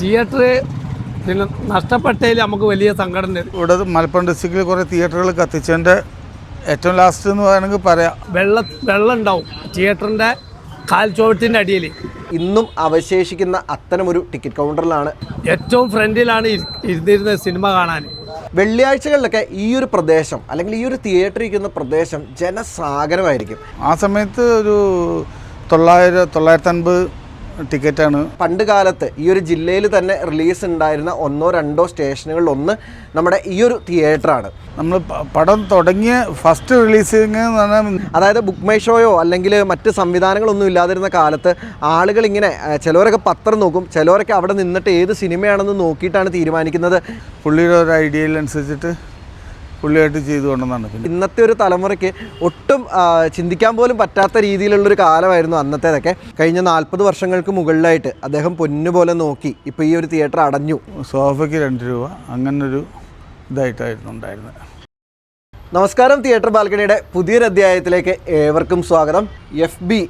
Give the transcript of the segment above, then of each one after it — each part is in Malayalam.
തിയേറ്റർ പിന്നെ നഷ്ടപ്പെട്ടതിൽ നമുക്ക് വലിയ സങ്കടം തരും ഇവിടെ മലപ്പുറം ഡിസ്ട്രിക്റ്റിൽ കുറേ തിയേറ്ററുകൾ കത്തിച്ചതിന്റെ ഏറ്റവും ലാസ്റ്റ് എന്ന് വേണമെങ്കിൽ പറയാം. വെള്ള വെള്ളം ഉണ്ടാവും തിയേറ്ററിന്റെ കാൽച്ചുവട്ടിന്റെ അടിയിൽ. ഇന്നും അവശേഷിക്കുന്ന അത്തരമൊരു ടിക്കറ്റ് കൗണ്ടറിലാണ് ഏറ്റവും ഫ്രണ്ടിലാണ് ഇരുന്നിരുന്ന സിനിമ കാണാൻ. വെള്ളിയാഴ്ചകളിലൊക്കെ ഈ ഒരു പ്രദേശം അല്ലെങ്കിൽ ഈ ഒരു തിയേറ്റർ ഇരിക്കുന്ന പ്രദേശം ജനസാഗരമായിരിക്കും. ആ സമയത്ത് ഒരു തൊള്ളായിരം തൊള്ളായിരത്തി അൻപത് ടിക്കറ്റാണ്. പണ്ട് കാലത്ത് ഈ ഒരു ജില്ലയിൽ തന്നെ റിലീസ് ഉണ്ടായിരുന്ന ഒന്നോ രണ്ടോ സ്റ്റേഷനുകളിൽ ഒന്ന് നമ്മുടെ ഈ ഒരു തിയേറ്ററാണ്. നമ്മൾ പടം തുടങ്ങിയ ഫസ്റ്റ് റിലീസിങ് എന്ന് പറഞ്ഞാൽ അതായത് ബുക്ക് മൈ ഷോയോ അല്ലെങ്കിൽ മറ്റ് സംവിധാനങ്ങളൊന്നും ഇല്ലാതിരുന്ന കാലത്ത് ആളുകൾ ഇങ്ങനെ ചിലവരൊക്കെ പത്രം നോക്കും ചിലവരൊക്കെ അവിടെ നിന്നിട്ട് ഏത് സിനിമയാണെന്ന് നോക്കിയിട്ടാണ് തീരുമാനിക്കുന്നത്. പുള്ളിയുടെ ഒരു ഐഡിയയിലനുസരിച്ചിട്ട് പുള്ളിയായിട്ട് ചെയ്തു കൊണ്ടെന്നാണ് പിന്നെ. ഇന്നത്തെ ഒരു തലമുറയ്ക്ക് ഒട്ടും ചിന്തിക്കാൻ പോലും പറ്റാത്ത രീതിയിലുള്ളൊരു കാലമായിരുന്നു അന്നത്തേതൊക്കെ. കഴിഞ്ഞ നാൽപ്പത് വർഷങ്ങൾക്ക് മുകളിലായിട്ട് അദ്ദേഹം പൊന്നുപോലെ നോക്കി ഇപ്പോൾ ഈ ഒരു തിയേറ്റർ അടഞ്ഞു. സോഫയ്ക്ക് രണ്ട് രൂപ അങ്ങനൊരു ഇതായിട്ടായിരുന്നു ഉണ്ടായിരുന്നത്. നമസ്കാരം തിയേറ്റർ ബാൽക്കണിയുടെ പുതിയൊരു അധ്യായത്തിലേക്ക് ഏവർക്കും സ്വാഗതം. എഫ് ബി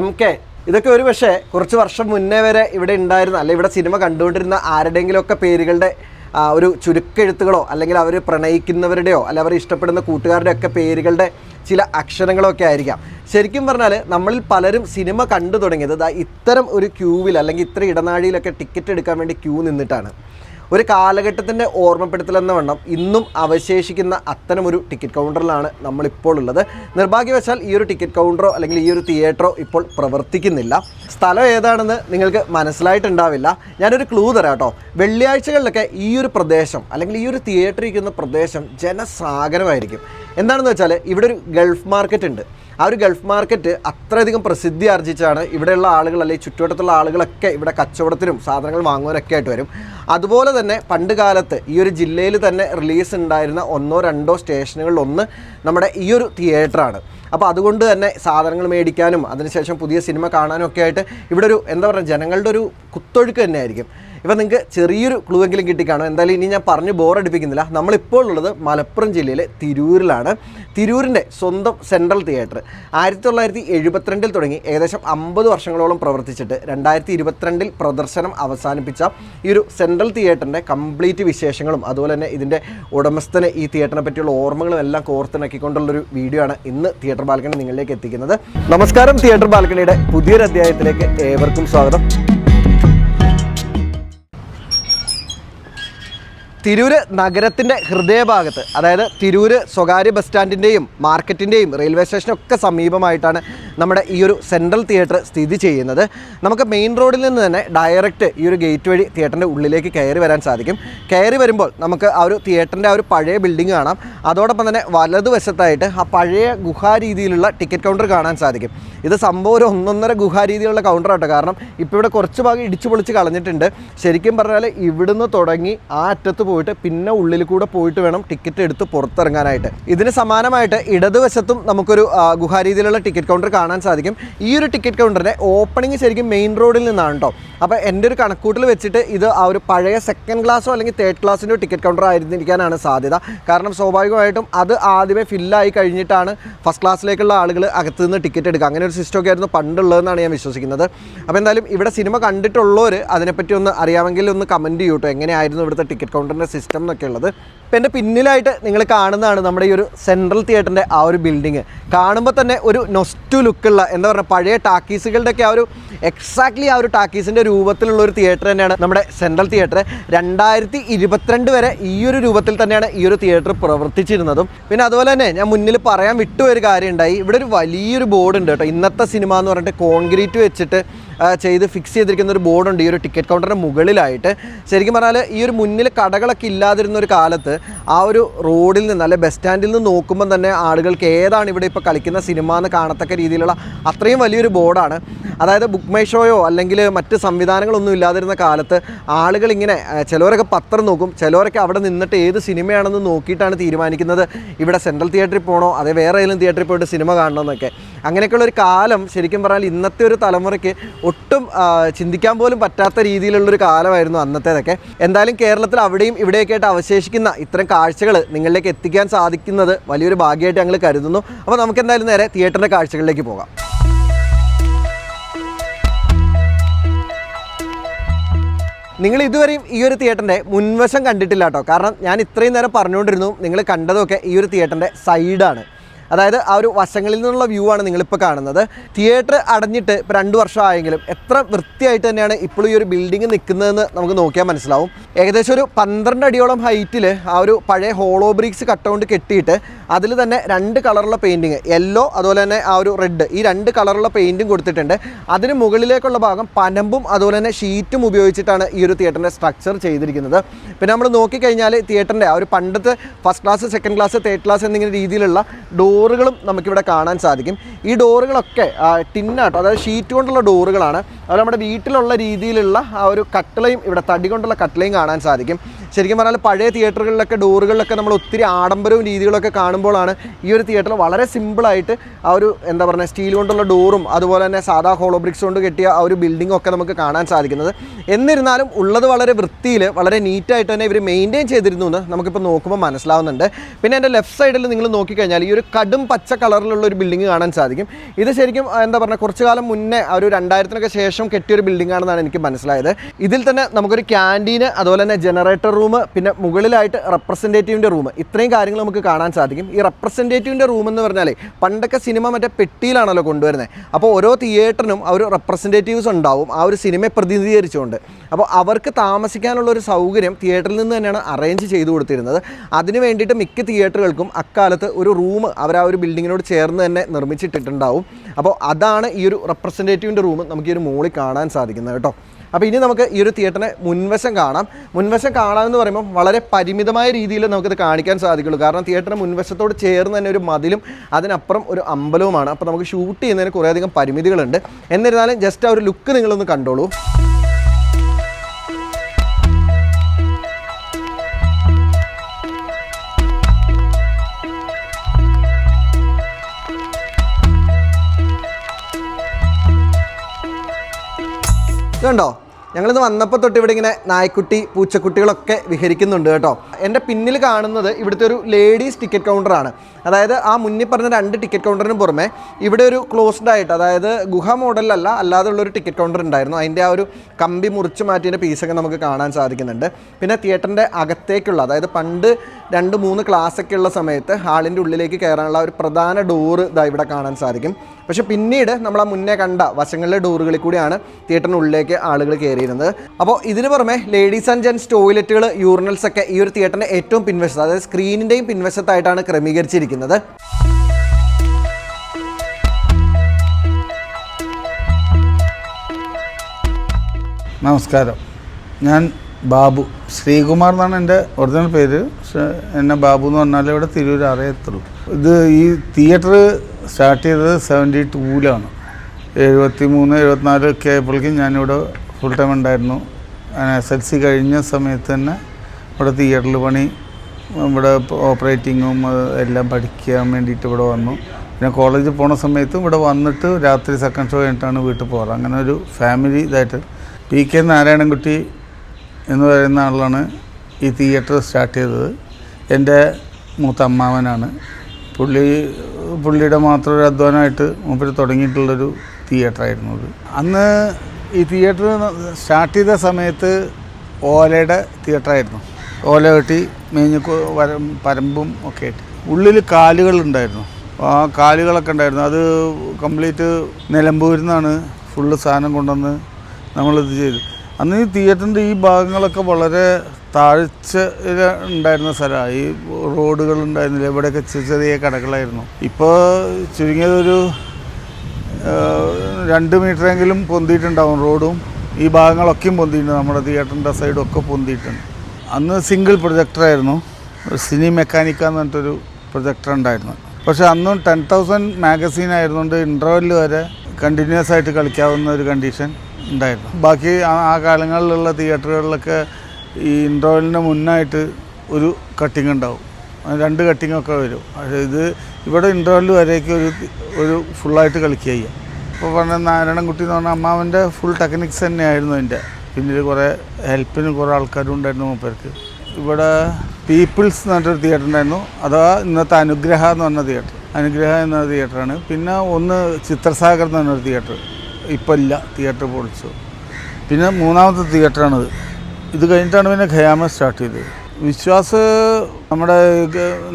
എം കെ ഇതൊക്കെ ഒരു പക്ഷേ കുറച്ച് വർഷം മുന്നേ വരെ ഇവിടെ ഉണ്ടായിരുന്ന അല്ലെങ്കിൽ ഇവിടെ സിനിമ കണ്ടുകൊണ്ടിരുന്ന ആരുടെയെങ്കിലുമൊക്കെ പേരുകളുടെ ഒരു ചുരുക്കെഴുത്തുകളോ അല്ലെങ്കിൽ അവർ പ്രണയിക്കുന്നവരുടെയോ അല്ലെങ്കിൽ അവർ ഇഷ്ടപ്പെടുന്ന കൂട്ടുകാരുടെ ഒക്കെ പേരുകളുടെ ചില അക്ഷരങ്ങളോ ഒക്കെ ആയിരിക്കാം. ശരിക്കും പറഞ്ഞാൽ നമ്മളിൽ പലരും സിനിമ കണ്ടു തുടങ്ങിയത് ഇത്തരം ഒരു ക്യൂവിൽ അല്ലെങ്കിൽ ഇത്ര ഇടനാഴിയിലൊക്കെ ടിക്കറ്റ് എടുക്കാൻ വേണ്ടി ക്യൂ നിന്നിട്ടാണ്. ഒരു കാലഘട്ടത്തിന്റെ ഓർമ്മപ്പെടുത്തലെന്ന വണ്ണം ഇന്നും അവശേഷിക്കുന്ന അത്തരമൊരു ടിക്കറ്റ് കൗണ്ടറിലാണ് നമ്മളിപ്പോൾ ഉള്ളത് നിർഭാഗ്യവശാൽ ഈ ഒരു ടിക്കറ്റ് കൗണ്ടറോ അല്ലെങ്കിൽ ഈ ഒരു തിയേറ്ററോ ഇപ്പോൾ പ്രവർത്തിക്കുന്നില്ല. സ്ഥലം ഏതാണെന്ന് നിങ്ങൾക്ക് മനസ്സിലായിട്ടുണ്ടാവില്ല. ഞാനൊരു ക്ലൂ തരാം കേട്ടോ. വെള്ളിയാഴ്ചകളിലൊക്കെ ഈ ഒരു പ്രദേശം അല്ലെങ്കിൽ ഈ ഒരു തിയേറ്റർ ഇരിക്കുന്ന പ്രദേശം ജനസാഗരമായിരിക്കും. എന്താണെന്ന് വെച്ചാൽ ഇവിടെ ഒരു ഗൾഫ് മാർക്കറ്റ് ഉണ്ട് ആ ഒരു ഗൾഫ് മാർക്കറ്റ് അത്രയധികം പ്രസിദ്ധി ആർജിച്ചാണ് ഇവിടെയുള്ള ആളുകൾ അല്ലെങ്കിൽ ചുറ്റുവട്ടത്തുള്ള ആളുകളൊക്കെ ഇവിടെ കച്ചവടത്തിനും സാധനങ്ങൾ വാങ്ങുവാനൊക്കെ ആയിട്ട് വരും. അതുപോലെ തന്നെ പണ്ട് കാലത്ത് ഈ ഒരു ജില്ലയിൽ തന്നെ റിലീസ് ഉണ്ടായിരുന്ന ഒന്നോ രണ്ടോ സ്റ്റേഷനുകളിൽ ഒന്ന് നമ്മുടെ ഈ ഒരു തിയേറ്ററാണ് അപ്പോൾ അതുകൊണ്ട് തന്നെ സാധനങ്ങൾ മേടിക്കാനും അതിനുശേഷം പുതിയ സിനിമ കാണാനും ഒക്കെ ആയിട്ട് ഇവിടെ ഒരു എന്താ പറയുക ജനങ്ങളുടെ ഒരു കുത്തൊഴുക്ക് തന്നെയായിരിക്കും. ഇപ്പം നിങ്ങൾക്ക് ചെറിയൊരു ക്ലൂ എങ്കിലും കിട്ടിക്കാണോ? എന്തായാലും ഇനി ഞാൻ പറഞ്ഞ് ബോറടിപ്പിക്കുന്നില്ല നമ്മളിപ്പോൾ ഉള്ളത് മലപ്പുറം ജില്ലയിലെ തിരൂരിലാണ്. തിരൂരിന്റെ സ്വന്തം സെൻട്രൽ തിയേറ്റർ ആയിരത്തി തൊള്ളായിരത്തി എഴുപത്തിരണ്ടിൽ തുടങ്ങി. ഏകദേശം അമ്പത് വർഷങ്ങളോളം പ്രവർത്തിച്ചിട്ട് രണ്ടായിരത്തി ഇരുപത്തിരണ്ടിൽ പ്രദർശനം അവസാനിപ്പിച്ച ഈ ഒരു സെൻട്രൽ തിയേറ്ററിന്റെ കംപ്ലീറ്റ് വിശേഷങ്ങളും അതുപോലെ തന്നെ ഇതിന്റെ ഉടമസ്ഥന് ഈ തിയേറ്ററിനെ പറ്റിയുള്ള ഓർമ്മകളും എല്ലാം കോർത്തിണക്കിക്കൊണ്ടുള്ളൊരു വീഡിയോ ആണ് ഇന്ന് തിയേറ്റർ ബാൽക്കണി നിങ്ങളിലേക്ക് എത്തിക്കുന്നത്. നമസ്കാരം തിയേറ്റർ ബാൽക്കണിയുടെ പുതിയൊരു അധ്യായത്തിലേക്ക് ഏവർക്കും സ്വാഗതം. തിരൂര് നഗരത്തിന്റെ ഹൃദയഭാഗത്ത് അതായത് തിരൂര് സ്വകാര്യ ബസ് സ്റ്റാൻഡിന്റെയും മാർക്കറ്റിന്റെയും റെയിൽവേ സ്റ്റേഷനൊക്കെ സമീപമായിട്ടാണ് നമ്മുടെ ഈ ഒരു സെൻട്രൽ തിയേറ്റർ സ്ഥിതി ചെയ്യുന്നത്. നമുക്ക് മെയിൻ റോഡിൽ നിന്ന് തന്നെ ഡയറക്റ്റ് ഈ ഒരു ഗേറ്റ് വഴി തിയേറ്ററിന്റെ ഉള്ളിലേക്ക് കയറി വരാൻ സാധിക്കും. കയറി വരുമ്പോൾ നമുക്ക് ആ ഒരു തിയേറ്ററിന്റെ ആ ഒരു പഴയ ബിൽഡിംഗ് കാണാം. അതോടൊപ്പം തന്നെ വലതുവശത്തായിട്ട് ആ പഴയ ഗുഹാരീതിയിലുള്ള ടിക്കറ്റ് കൗണ്ടർ കാണാൻ സാധിക്കും. ഇത് സംഭവം ഒരു ഒന്നൊന്നര ഗുഹാരീതിയിലുള്ള കൗണ്ടർ ആട്ടോ. കാരണം ഇപ്പോൾ ഇവിടെ കുറച്ച് ഭാഗം ഇടിച്ചു പൊളിച്ച് കളഞ്ഞിട്ടുണ്ട്. ശരിക്കും പറഞ്ഞാൽ ഇവിടുന്ന് തുടങ്ങി ആ അറ്റത്ത് പോയിട്ട് പിന്നെ ഉള്ളിൽ കൂടെ പോയിട്ട് വേണം ടിക്കറ്റ് എടുത്ത് പുറത്തിറങ്ങാനായിട്ട്. ഇതിന് സമാനമായിട്ട് ഇടതുവശത്തും നമുക്കൊരു ഗുഹാരീതിയിലുള്ള ഗുഹാ രീതിയിലുള്ള ടിക്കറ്റ് കൗണ്ടർ സാധിക്കും. ഈ ഒരു ടിക്കറ്റ് കൗണ്ടറിന്റെ ഓപ്പണിംഗ് ശരിക്കും മെയിൻ റോഡിൽ നിന്നാണ് കേട്ടോ അപ്പോൾ എന്റെ ഒരു കണക്കൂട്ടിൽ വെച്ചിട്ട് ഇത് ആ ഒരു പഴയ സെക്കൻഡ് ക്ലാസ്സോ അല്ലെങ്കിൽ തേർഡ് ക്ലാസ്സിന്റെ ടിക്കറ്റ് കൗണ്ടർ ആയിരുന്നിരിക്കാനാണ് സാധ്യത. കാരണം സ്വാഭാവികമായിട്ടും അത് ആദ്യമേ ഫില്ലായി കഴിഞ്ഞിട്ടാണ് ഫസ്റ്റ് ക്ലാസ്സിലേക്കുള്ള ആളുകൾ അകത്ത് നിന്ന് ടിക്കറ്റ് എടുക്കുക. അങ്ങനെ ഒരു സിസ്റ്റം ഒക്കെ ആയിരുന്നു പണ്ടുള്ളതെന്നാണ് ഞാൻ വിശ്വസിക്കുന്നത്. അപ്പോൾ എന്തായാലും ഇവിടെ സിനിമ കണ്ടിട്ടുള്ളവർ അതിനെപ്പറ്റി ഒന്ന് അറിയാമെങ്കിൽ ഒന്ന് കമന്റ് ചെയ്യൂ കേട്ടോ എങ്ങനെയായിരുന്നു ഇവിടുത്തെ ടിക്കറ്റ് കൗണ്ടറിന്റെ സിസ്റ്റം എന്നൊക്കെ ഉള്ളത്. ഇപ്പം എന്റെ പിന്നിലായിട്ട് നിങ്ങൾ കാണുന്നതാണ് നമ്മുടെ ഈ ഒരു സെൻട്രൽ തിയേറ്ററിന്റെ ആ ഒരു ബിൽഡിങ് കാണുമ്പോൾ തന്നെ ഒരു നൊസ്റ്റു ലുക്കുള്ള എന്താ പറയുക പഴയ ടാക്കീസുകളുടെ ഒക്കെ ആ ഒരു എക്സാക്ട്ലി ആ ഒരു ടാക്കീസിന്റെ രൂപത്തിലുള്ള ഒരു തിയേറ്റർ തന്നെയാണ് നമ്മുടെ സെൻട്രൽ തിയേറ്റർ രണ്ടായിരത്തി ഇരുപത്തിരണ്ട് വരെ ഈ ഒരു രൂപത്തിൽ തന്നെയാണ് ഈ ഒരു തിയേറ്റർ പ്രവർത്തിച്ചിരുന്നതും. പിന്നെ അതുപോലെ തന്നെ ഞാൻ മുന്നിൽ പറയാൻ വിട്ടുപോയ ഒരു കാര്യം ഉണ്ടായി ഇവിടെ ഒരു വലിയൊരു ബോർഡ് ഉണ്ട് കേട്ടോ. ഇന്നത്തെ സിനിമ എന്ന് പറഞ്ഞിട്ട് കോൺക്രീറ്റ് വെച്ചിട്ട് ചെയ്ത് ഫിക്സ് ചെയ്തിരിക്കുന്ന ഒരു ബോർഡുണ്ട് ഈ ഒരു ടിക്കറ്റ് കൗണ്ടറിന് മുകളിലായിട്ട്. ശരിക്കും പറഞ്ഞാൽ ഈ ഒരു മുന്നിൽ കടകളൊക്കെ ഇല്ലാതിരുന്ന ഒരു കാലത്ത് ആ ഒരു റോഡിൽ നിന്ന് അല്ലെ ബസ് സ്റ്റാൻഡിൽ നിന്ന് നോക്കുമ്പോൾ തന്നെ ആളുകൾക്ക് ഏതാണ് ഇവിടെ ഇപ്പോൾ കളിക്കുന്ന സിനിമ എന്ന് കാണത്തക്ക രീതിയിലുള്ള അത്രയും വലിയൊരു ബോർഡാണ്. അതായത് ബുക്ക് മൈ ഷോയോ അല്ലെങ്കിൽ മറ്റ് സംവിധാനങ്ങളൊന്നും ഇല്ലാതിരുന്ന കാലത്ത് ആളുകൾ ഇങ്ങനെ ചിലവരൊക്കെ പത്രം നോക്കും ചിലവരൊക്കെ അവിടെ നിന്നിട്ട് ഏത് സിനിമയാണെന്ന് നോക്കിയിട്ടാണ് തീരുമാനിക്കുന്നത്. ഇവിടെ സെൻട്രൽ തിയേറ്ററിൽ പോകണോ അതേ വേറെ ഏതെങ്കിലും തിയേറ്ററിൽ പോയിട്ട് സിനിമ കാണണമെന്നൊക്കെ അങ്ങനെയൊക്കെയുള്ള ഒരു കാലം ശരിക്കും പറഞ്ഞാൽ ഇന്നത്തെ ഒരു തലമുറയ്ക്ക് ഒട്ടും ചിന്തിക്കാൻ പോലും പറ്റാത്ത രീതിയിലുള്ളൊരു കാലമായിരുന്നു അന്നത്തേതൊക്കെ. എന്തായാലും കേരളത്തിൽ അവിടെയും ഇവിടെയൊക്കെ ആയിട്ട് അവശേഷിക്കുന്ന ഇത്തരം കാഴ്ചകൾ നിങ്ങളിലേക്ക് എത്തിക്കാൻ സാധിക്കുന്നത് വലിയൊരു ഭാഗ്യമായിട്ട് ഞങ്ങൾ കരുതുന്നു. അപ്പോൾ നമുക്ക് എന്തായാലും നേരെ തിയേറ്ററിന്റെ കാഴ്ചകളിലേക്ക് പോകാം. നിങ്ങൾ ഇതുവരെയും ഈ ഒരു തിയേറ്ററിന്റെ മുൻവശം കണ്ടിട്ടില്ല കേട്ടോ കാരണം ഞാൻ ഇത്രയും നേരം പറഞ്ഞുകൊണ്ടിരുന്നു നിങ്ങൾ കണ്ടതൊക്കെ ഈ ഒരു തിയേറ്ററിന്റെ സൈഡാണ്. അതായത് ആ ഒരു വശങ്ങളിൽ നിന്നുള്ള വ്യൂ ആണ് നിങ്ങളിപ്പോൾ കാണുന്നത്. തിയേറ്റർ അടഞ്ഞിട്ട് ഇപ്പോൾ രണ്ട് വർഷമായെങ്കിലും എത്ര വൃത്തിയായിട്ട് തന്നെയാണ് ഇപ്പോൾ ഈ ഒരു ബിൽഡിംഗ് നിൽക്കുന്നതെന്ന് നമുക്ക് നോക്കിയാൽ മനസ്സിലാവും. ഏകദേശം ഒരു പന്ത്രണ്ട് അടിയോളം ഹൈറ്റിൽ ആ ഒരു പഴയ ഹോളോ ബ്രിക്സ് കട്ടൗണ്ട് കെട്ടിയിട്ട് അതിൽ തന്നെ രണ്ട് കളറുള്ള പെയിന്റിങ് യെല്ലോ അതുപോലെ തന്നെ ആ ഒരു റെഡ് ഈ രണ്ട് കളറുള്ള പെയിന്റും കൊടുത്തിട്ടുണ്ട്. അതിന് മുകളിലേക്കുള്ള ഭാഗം പനമ്പും അതുപോലെ തന്നെ ഷീറ്റും ഉപയോഗിച്ചിട്ടാണ് ഈ ഒരു തിയേറ്ററിന്റെ സ്ട്രക്ചർ ചെയ്തിരിക്കുന്നത്. പിന്നെ നമ്മൾ നോക്കിക്കഴിഞ്ഞാൽ തിയേറ്ററിന്റെ ആ ഒരു പണ്ടത്തെ first class second class third class എന്നിങ്ങനെ രീതിയിലുള്ള ഡോറുകളും നമുക്കിവിടെ കാണാൻ സാധിക്കും. ഈ ഡോറുകളൊക്കെ ടിന്നാട്ടോ അതായത് ഷീറ്റ് കൊണ്ടുള്ള ഡോറുകളാണ്. അത് നമ്മുടെ വീട്ടിലുള്ള രീതിയിലുള്ള ആ ഒരു കട്ടിളയും ഇവിടെ തടി കൊണ്ടുള്ള കട്ടിളയും കാണാൻ സാധിക്കും. ശരിക്കും പറഞ്ഞാൽ പഴയ തിയേറ്ററുകളിലൊക്കെ ഡോറുകളിലൊക്കെ നമ്മൾ ഒത്തിരി ആഡംബരവും രീതികളൊക്കെ കാണുമ്പോഴാണ് ഈ ഒരു തിയേറ്റർ വളരെ സിമ്പിളായിട്ട് ആ ഒരു എന്താ പറയുക സ്റ്റീൽ കൊണ്ടുള്ള ഡോറും അതുപോലെ തന്നെ സാധാ ഹോളോ ബ്രിക്സ് കൊണ്ട് കെട്ടിയ ആ ഒരു ബിൽഡിംഗും ഒക്കെ നമുക്ക് കാണാൻ സാധിക്കുന്നത്. എന്നിരുന്നാലും ഉള്ളത് വളരെ വൃത്തിയിൽ വളരെ നീറ്റായിട്ട് തന്നെ ഇവർ മെയിന്റെയിൻ ചെയ്തിരുന്നു എന്ന് നമുക്കിപ്പോൾ നോക്കുമ്പോൾ മനസ്സിലാവുന്നുണ്ട്. പിന്നെ എന്റെ ലെഫ്റ്റ് സൈഡിൽ നിങ്ങൾ നോക്കിക്കഴിഞ്ഞാൽ ഈ ഒരു കടും പച്ച കളറിലുള്ള ഒരു ബിൽഡിംഗ് കാണാൻ സാധിക്കും. ഇത് ശരിക്കും എന്താ പറയുക കുറച്ച് കാലം മുന്നേ ഒരു രണ്ടായിരത്തിനൊക്കെ ശേഷം കെട്ടിയൊരു ബിൽഡിംഗ് ആണെന്നാണ് എനിക്ക് മനസ്സിലായത്. ഇതിൽ തന്നെ നമുക്കൊരു ക്യാന്റീന് അതുപോലെ തന്നെ ജനറേറ്റർ പിന്നെ മുകളിലായിട്ട് റെപ്രസെന്റേറ്റീവിന്റെ റൂം. ഇത്രയും കാര്യങ്ങൾ നമുക്ക് കാണാൻ സാധിക്കും. ഈ റെപ്രസെന്റേറ്റീവിന്റെ റൂം എന്ന് പറഞ്ഞാൽ പണ്ടൊക്കെ സിനിമ മറ്റേ പെട്ടിയിലാണല്ലോ കൊണ്ടുവരുന്നത് അപ്പോൾ ഓരോ തിയേറ്ററിനും ഒരു റെപ്രസെന്റേറ്റീവ്സ് ഉണ്ടാവും. ആ ഒരു സിനിമയെ പ്രതിനിധീകരിച്ചുകൊണ്ട്. അപ്പോൾ അവർക്ക് താമസിക്കാനുള്ള ഒരു സൗകര്യം തിയേറ്ററിൽ നിന്ന് തന്നെയാണ് അറേഞ്ച് ചെയ്തു കൊടുത്തിരുന്നത്. അതിന് വേണ്ടിയിട്ട് മിക്ക തിയേറ്ററുകൾക്കും അക്കാലത്ത് ഒരു റൂം അവർ ആ ഒരു ബിൽഡിങ്ങിനോട് ചേർന്ന് തന്നെ നിർമ്മിച്ചിട്ടിട്ടുണ്ടാവും. അപ്പോൾ അതാണ് ഈ ഒരു റെപ്രസെന്റേറ്റീവിന്റെ റൂം നമുക്ക് ഈ ഒരു മോളിൽ കാണാൻ സാധിക്കുന്നത് കേട്ടോ. അപ്പോൾ ഇനി നമുക്ക് ഈ ഒരു തിയേറ്ററിനെ മുൻവശം കാണാം. മുൻവശം കാണാമെന്ന് പറയുമ്പോൾ വളരെ പരിമിതമായ രീതിയിൽ നമുക്കിത് കാണിക്കാൻ സാധിക്കുള്ളൂ. കാരണം തിയേറ്ററിന് മുൻവശത്തോട് ചേർന്ന് തന്നെ ഒരു മതിലും അതിനപ്പുറം ഒരു അമ്പലവുമാണ്. അപ്പോൾ നമുക്ക് ഷൂട്ട് ചെയ്യുന്നതിന് കുറേയധികം പരിമിതികളുണ്ട്. എന്നിരുന്നാലും ജസ്റ്റ് ആ ഒരു ലുക്ക് നിങ്ങളൊന്ന് കണ്ടോളൂ. ഇതുണ്ടോ ഞങ്ങളിന്ന് വന്നപ്പോൾ തൊട്ട് ഇവിടെ ഇങ്ങനെ നായ്ക്കുട്ടി പൂച്ചക്കുട്ടികളൊക്കെ വിഹരിക്കുന്നുണ്ട് കേട്ടോ. എന്റെ പിന്നിൽ കാണുന്നത് ഇവിടുത്തെ ഒരു ലേഡീസ് ടിക്കറ്റ് കൗണ്ടറാണ്. അതായത് ആ മുന്നിൽ പറഞ്ഞ രണ്ട് ടിക്കറ്റ് കൗണ്ടറിന് പുറമെ ഇവിടെ ഒരു ക്ലോസ്ഡ് ആയിട്ട് അതായത് ഗുഹ മോഡലല്ല അല്ലാതെ ഉള്ളൊരു ടിക്കറ്റ് കൗണ്ടർ ഉണ്ടായിരുന്നു. അതിന്റെ ആ ഒരു കമ്പി മുറിച്ച് മാറ്റിയതിന്റെ പീസൊക്കെ നമുക്ക് കാണാൻ സാധിക്കുന്നുണ്ട്. പിന്നെ തിയേറ്ററിന്റെ അകത്തേക്കുള്ള അതായത് പണ്ട് രണ്ട് മൂന്ന് ക്ലാസ്സൊക്കെ ഉള്ള സമയത്ത് ഹാളിന്റെ ഉള്ളിലേക്ക് കയറാനുള്ള ഒരു പ്രധാന ഡോറ് ഇതാ ഇവിടെ കാണാൻ സാധിക്കും. പക്ഷേ പിന്നീട് നമ്മൾ ആ മുന്നേ കണ്ട വശങ്ങളിലെ ഡോറുകളിൽ കൂടിയാണ് തിയേറ്ററിനുള്ളിലേക്ക് ആളുകൾ ആളുകൾ കയറിയിരുന്നത് അപ്പോൾ ഇതിന് പുറമെ ലേഡീസ് ആൻഡ് ജെൻസ് ടോയ്ലറ്റുകൾ യൂറിനൽസ് ഒക്കെ ഈ ഒരു തിയേറ്ററിന്റെ ഏറ്റവും പിൻവശത്ത് അതായത് സ്ക്രീനിന്റെയും പിൻവശത്തായിട്ടാണ് ക്രമീകരിച്ചിരിക്കുന്നത്. നമസ്കാരം. ഞാൻ ബാബു. ശ്രീകുമാർ എന്നാണ് എന്റെ ഒറിജിനൽ പേര്. പക്ഷേ എന്നെ ബാബു എന്ന് പറഞ്ഞാൽ ഇവിടെ തിരൂർ അറിയത്തുള്ളൂ. ഇത് ഈ തിയേറ്റർ സ്റ്റാർട്ട് ചെയ്തത് സെവന്റി ടൂവിലാണ് എഴുപത്തി മൂന്ന് എഴുപത്തിനാല് ഒക്കെ ആയപ്പോഴേക്കും ഞാനിവിടെ ഫുൾ ടൈം ഉണ്ടായിരുന്നു. എസ് എൽ സി കഴിഞ്ഞ സമയത്ത് തന്നെ ഇവിടെ തിയേറ്ററിൽ പണി ഇവിടെ ഓപ്പറേറ്റിങ്ങും എല്ലാം പഠിക്കാൻ വേണ്ടിയിട്ട് ഇവിടെ വന്നു. പിന്നെ കോളേജിൽ പോണ സമയത്തും ഇവിടെ വന്നിട്ട് രാത്രി സെക്കൻഡ് ഷോ കഴിഞ്ഞിട്ടാണ് വീട്ടിൽ പോകാറ്. അങ്ങനെ ഒരു ഫാമിലി ഇതായിട്ട്. പി കെ നാരായണൻകുട്ടി എന്ന് പറയുന്ന ആളാണ് ഈ തിയേറ്റർ സ്റ്റാർട്ട് ചെയ്തത്. എന്റെ മൂത്ത അമ്മാവനാണ്. പുള്ളി പുള്ളിയുടെ മാത്രം ഒരു അധ്വാനമായിട്ട് മൂപ്പര് തുടങ്ങിയിട്ടുള്ളൊരു തിയേറ്ററായിരുന്നു അത്. അന്ന് ഈ തിയേറ്റർ സ്റ്റാർട്ട് ചെയ്ത സമയത്ത് ഓലയുടെ തിയേറ്ററായിരുന്നു. ഓല കെട്ടി മേഞ്ഞ് പരമ്പും ഒക്കെ ആയിട്ട്. ഉള്ളിൽ കാലുകളുണ്ടായിരുന്നു ആ കാലുകളൊക്കെ ഉണ്ടായിരുന്നു. അത് കംപ്ലീറ്റ് നിലമ്പൂരിൽ നിന്നാണ് ഫുള്ള് സാധനം കൊണ്ടുവന്ന് നമ്മളിത് ചെയ്തു. അന്ന് ഈ തിയേറ്ററിന്റെ ഈ ഭാഗങ്ങളൊക്കെ വളരെ താഴ്ച ഉണ്ടായിരുന്ന സ്ഥലമാണ് ഈ റോഡുകൾ ഉണ്ടായിരുന്നില്ല. ഇവിടെയൊക്കെ ചെറിയ കടകളായിരുന്നു. ഇപ്പോൾ ചുരുങ്ങിയതൊരു രണ്ട് മീറ്ററെങ്കിലും പൊന്തിയിട്ടുണ്ടാവും റോഡും. ഈ ഭാഗങ്ങളൊക്കെയും പൊന്തിയിട്ടുണ്ട്. നമ്മുടെ തിയേറ്ററിന്റെ സൈഡും ഒക്കെ പൊന്തിയിട്ടുണ്ട്. അന്ന് സിംഗിൾ പ്രൊജക്ടറായിരുന്നു സിനി മെക്കാനിക്ക എന്ന് പറഞ്ഞിട്ടൊരു പ്രൊജക്ടർ ഉണ്ടായിരുന്നു. പക്ഷേ അന്നും ടെൻ തൗസൻഡ് മാഗസീൻ ആയിരുന്നുകൊണ്ട് ഇന്റർവെല്ലിൽ വരെ കണ്ടിന്യൂസ് ആയിട്ട് കളിക്കാവുന്ന ഒരു കണ്ടീഷൻ ഉണ്ടായിരുന്നു. ബാക്കി ആ- കാലങ്ങളിലുള്ള തിയേറ്ററുകളിലൊക്കെ ഈ ഇന്റർവെല്ലിന് മുന്നായിട്ട് ഒരു കട്ടിങ് ഉണ്ടാവും. രണ്ട് കട്ടിങ്ങൊക്കെ വരും. പക്ഷേ ഇത് ഇവിടെ ഇന്റർവെൽ വരേക്ക് ഒരു ഒരു ഫുള്ളായിട്ട് കളിക്കുക ചെയ്യുക ഇപ്പോൾ പറഞ്ഞ നാരായണൻകുട്ടി എന്ന് പറഞ്ഞാൽ അമ്മാവന്റെ ഫുൾ ടെക്നിക്സ് തന്നെയായിരുന്നു അതിന്റെ പിന്നിൽ കുറേ ഹെൽപ്പിന് കുറേ ആൾക്കാരും ഉണ്ടായിരുന്നു മൂപ്പർക്ക്. ഇവിടെ പീപ്പിൾസ് എന്ന് പറഞ്ഞൊരു തിയേറ്റർ ഉണ്ടായിരുന്നു. അഥവാ ഇന്നത്തെ അനുഗ്രഹ എന്ന് പറഞ്ഞ തിയേറ്റർ അനുഗ്രഹ എന്ന തിയേറ്ററാണ് പിന്നെ ഒന്ന് ചിത്രസാഗർ എന്ന് പറഞ്ഞൊരു തിയേറ്റർ ഇപ്പോൾ ഇല്ല. തിയേറ്റർ പൊളിച്ചു. പിന്നെ മൂന്നാമത്തെ തിയേറ്ററാണിത് ഇത് കഴിഞ്ഞിട്ടാണ് പിന്നെ ഖയാമ സ്റ്റാർട്ട് ചെയ്തത്. വിശ്വാസ് നമ്മുടെ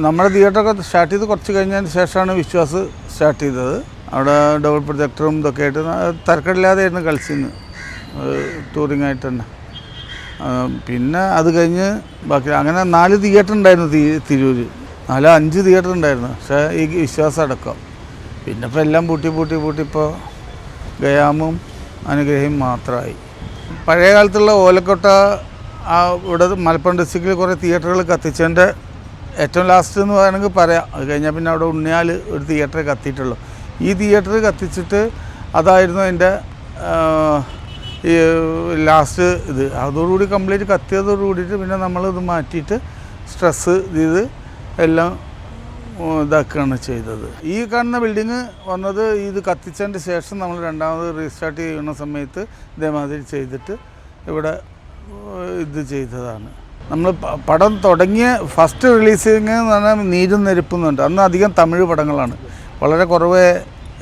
നമ്മുടെ തിയേറ്ററൊക്കെ സ്റ്റാർട്ട് ചെയ്ത് കുറച്ച് കഴിഞ്ഞതിന് ശേഷമാണ് വിശ്വാസ് സ്റ്റാർട്ട് ചെയ്തത്. അവിടെ ഡബിൾ പ്രൊജക്ടറും ഇതൊക്കെ ആയിട്ട് തരക്കടില്ലാതെയായിരുന്നു കളിച്ചിന്ന്. ടൂറിങ് ആയിട്ട് തന്നെ. പിന്നെ അത് കഴിഞ്ഞ് ബാക്കി അങ്ങനെ നാല് തിയേറ്റർ ഉണ്ടായിരുന്നു തിരൂര്. നാല് അഞ്ച് തിയേറ്റർ ഉണ്ടായിരുന്നു. പക്ഷേ ഈ വിശ്വാസം അടക്കം. പിന്നെ ഇപ്പോൾ എല്ലാം പൂട്ടി പൂട്ടി പൂട്ടി ഇപ്പോൾ ഗയാമും അനുഗ്രഹയും മാത്രമായി പഴയ കാലത്തുള്ള ഓലക്കൊട്ട ആ ഇവിടെ മലപ്പുറം ഡിസ്ട്രിക്റ്റിൽ കുറേ തിയേറ്ററുകൾ കത്തിച്ചതിന്റെ ഏറ്റവും ലാസ്റ്റ് എന്ന് വേണമെങ്കിൽ പറയാം. അത് കഴിഞ്ഞാൽ പിന്നെ അവിടെ ഉണ്ണിയാൽ ഒരു തിയേറ്റർ കത്തിയിട്ടുള്ളൂ. ഈ തിയേറ്റർ കത്തിച്ചിട്ട് അതായിരുന്നു എന്റെ ഈ ലാസ്റ്റ് ഇത്. അതോടുകൂടി കംപ്ലീറ്റ് കത്തിയതോടു കൂടിയിട്ട് പിന്നെ നമ്മളിത് മാറ്റിയിട്ട് സ്ട്രെസ് ഇത് എല്ലാം ഇതാക്കുകയാണ് ചെയ്തത്. ഈ കാണുന്ന ബിൽഡിങ് വന്നത് ഇത് കത്തിച്ചതിന്റെ ശേഷം നമ്മൾ രണ്ടാമത് റീസ്റ്റാർട്ട് ചെയ്യുന്ന സമയത്ത് ഇതേമാതിരി ചെയ്തിട്ട് ഇവിടെ ഇത് ചെയ്തതാണ്. നമ്മൾ പടം തുടങ്ങിയ ഫസ്റ്റ് റിലീസിങ് എന്ന് പറഞ്ഞാൽ നീരും നെരുപ്പുന്നുണ്ട് അന്ന് അധികം തമിഴ് പടങ്ങളാണ്. വളരെ കുറവേ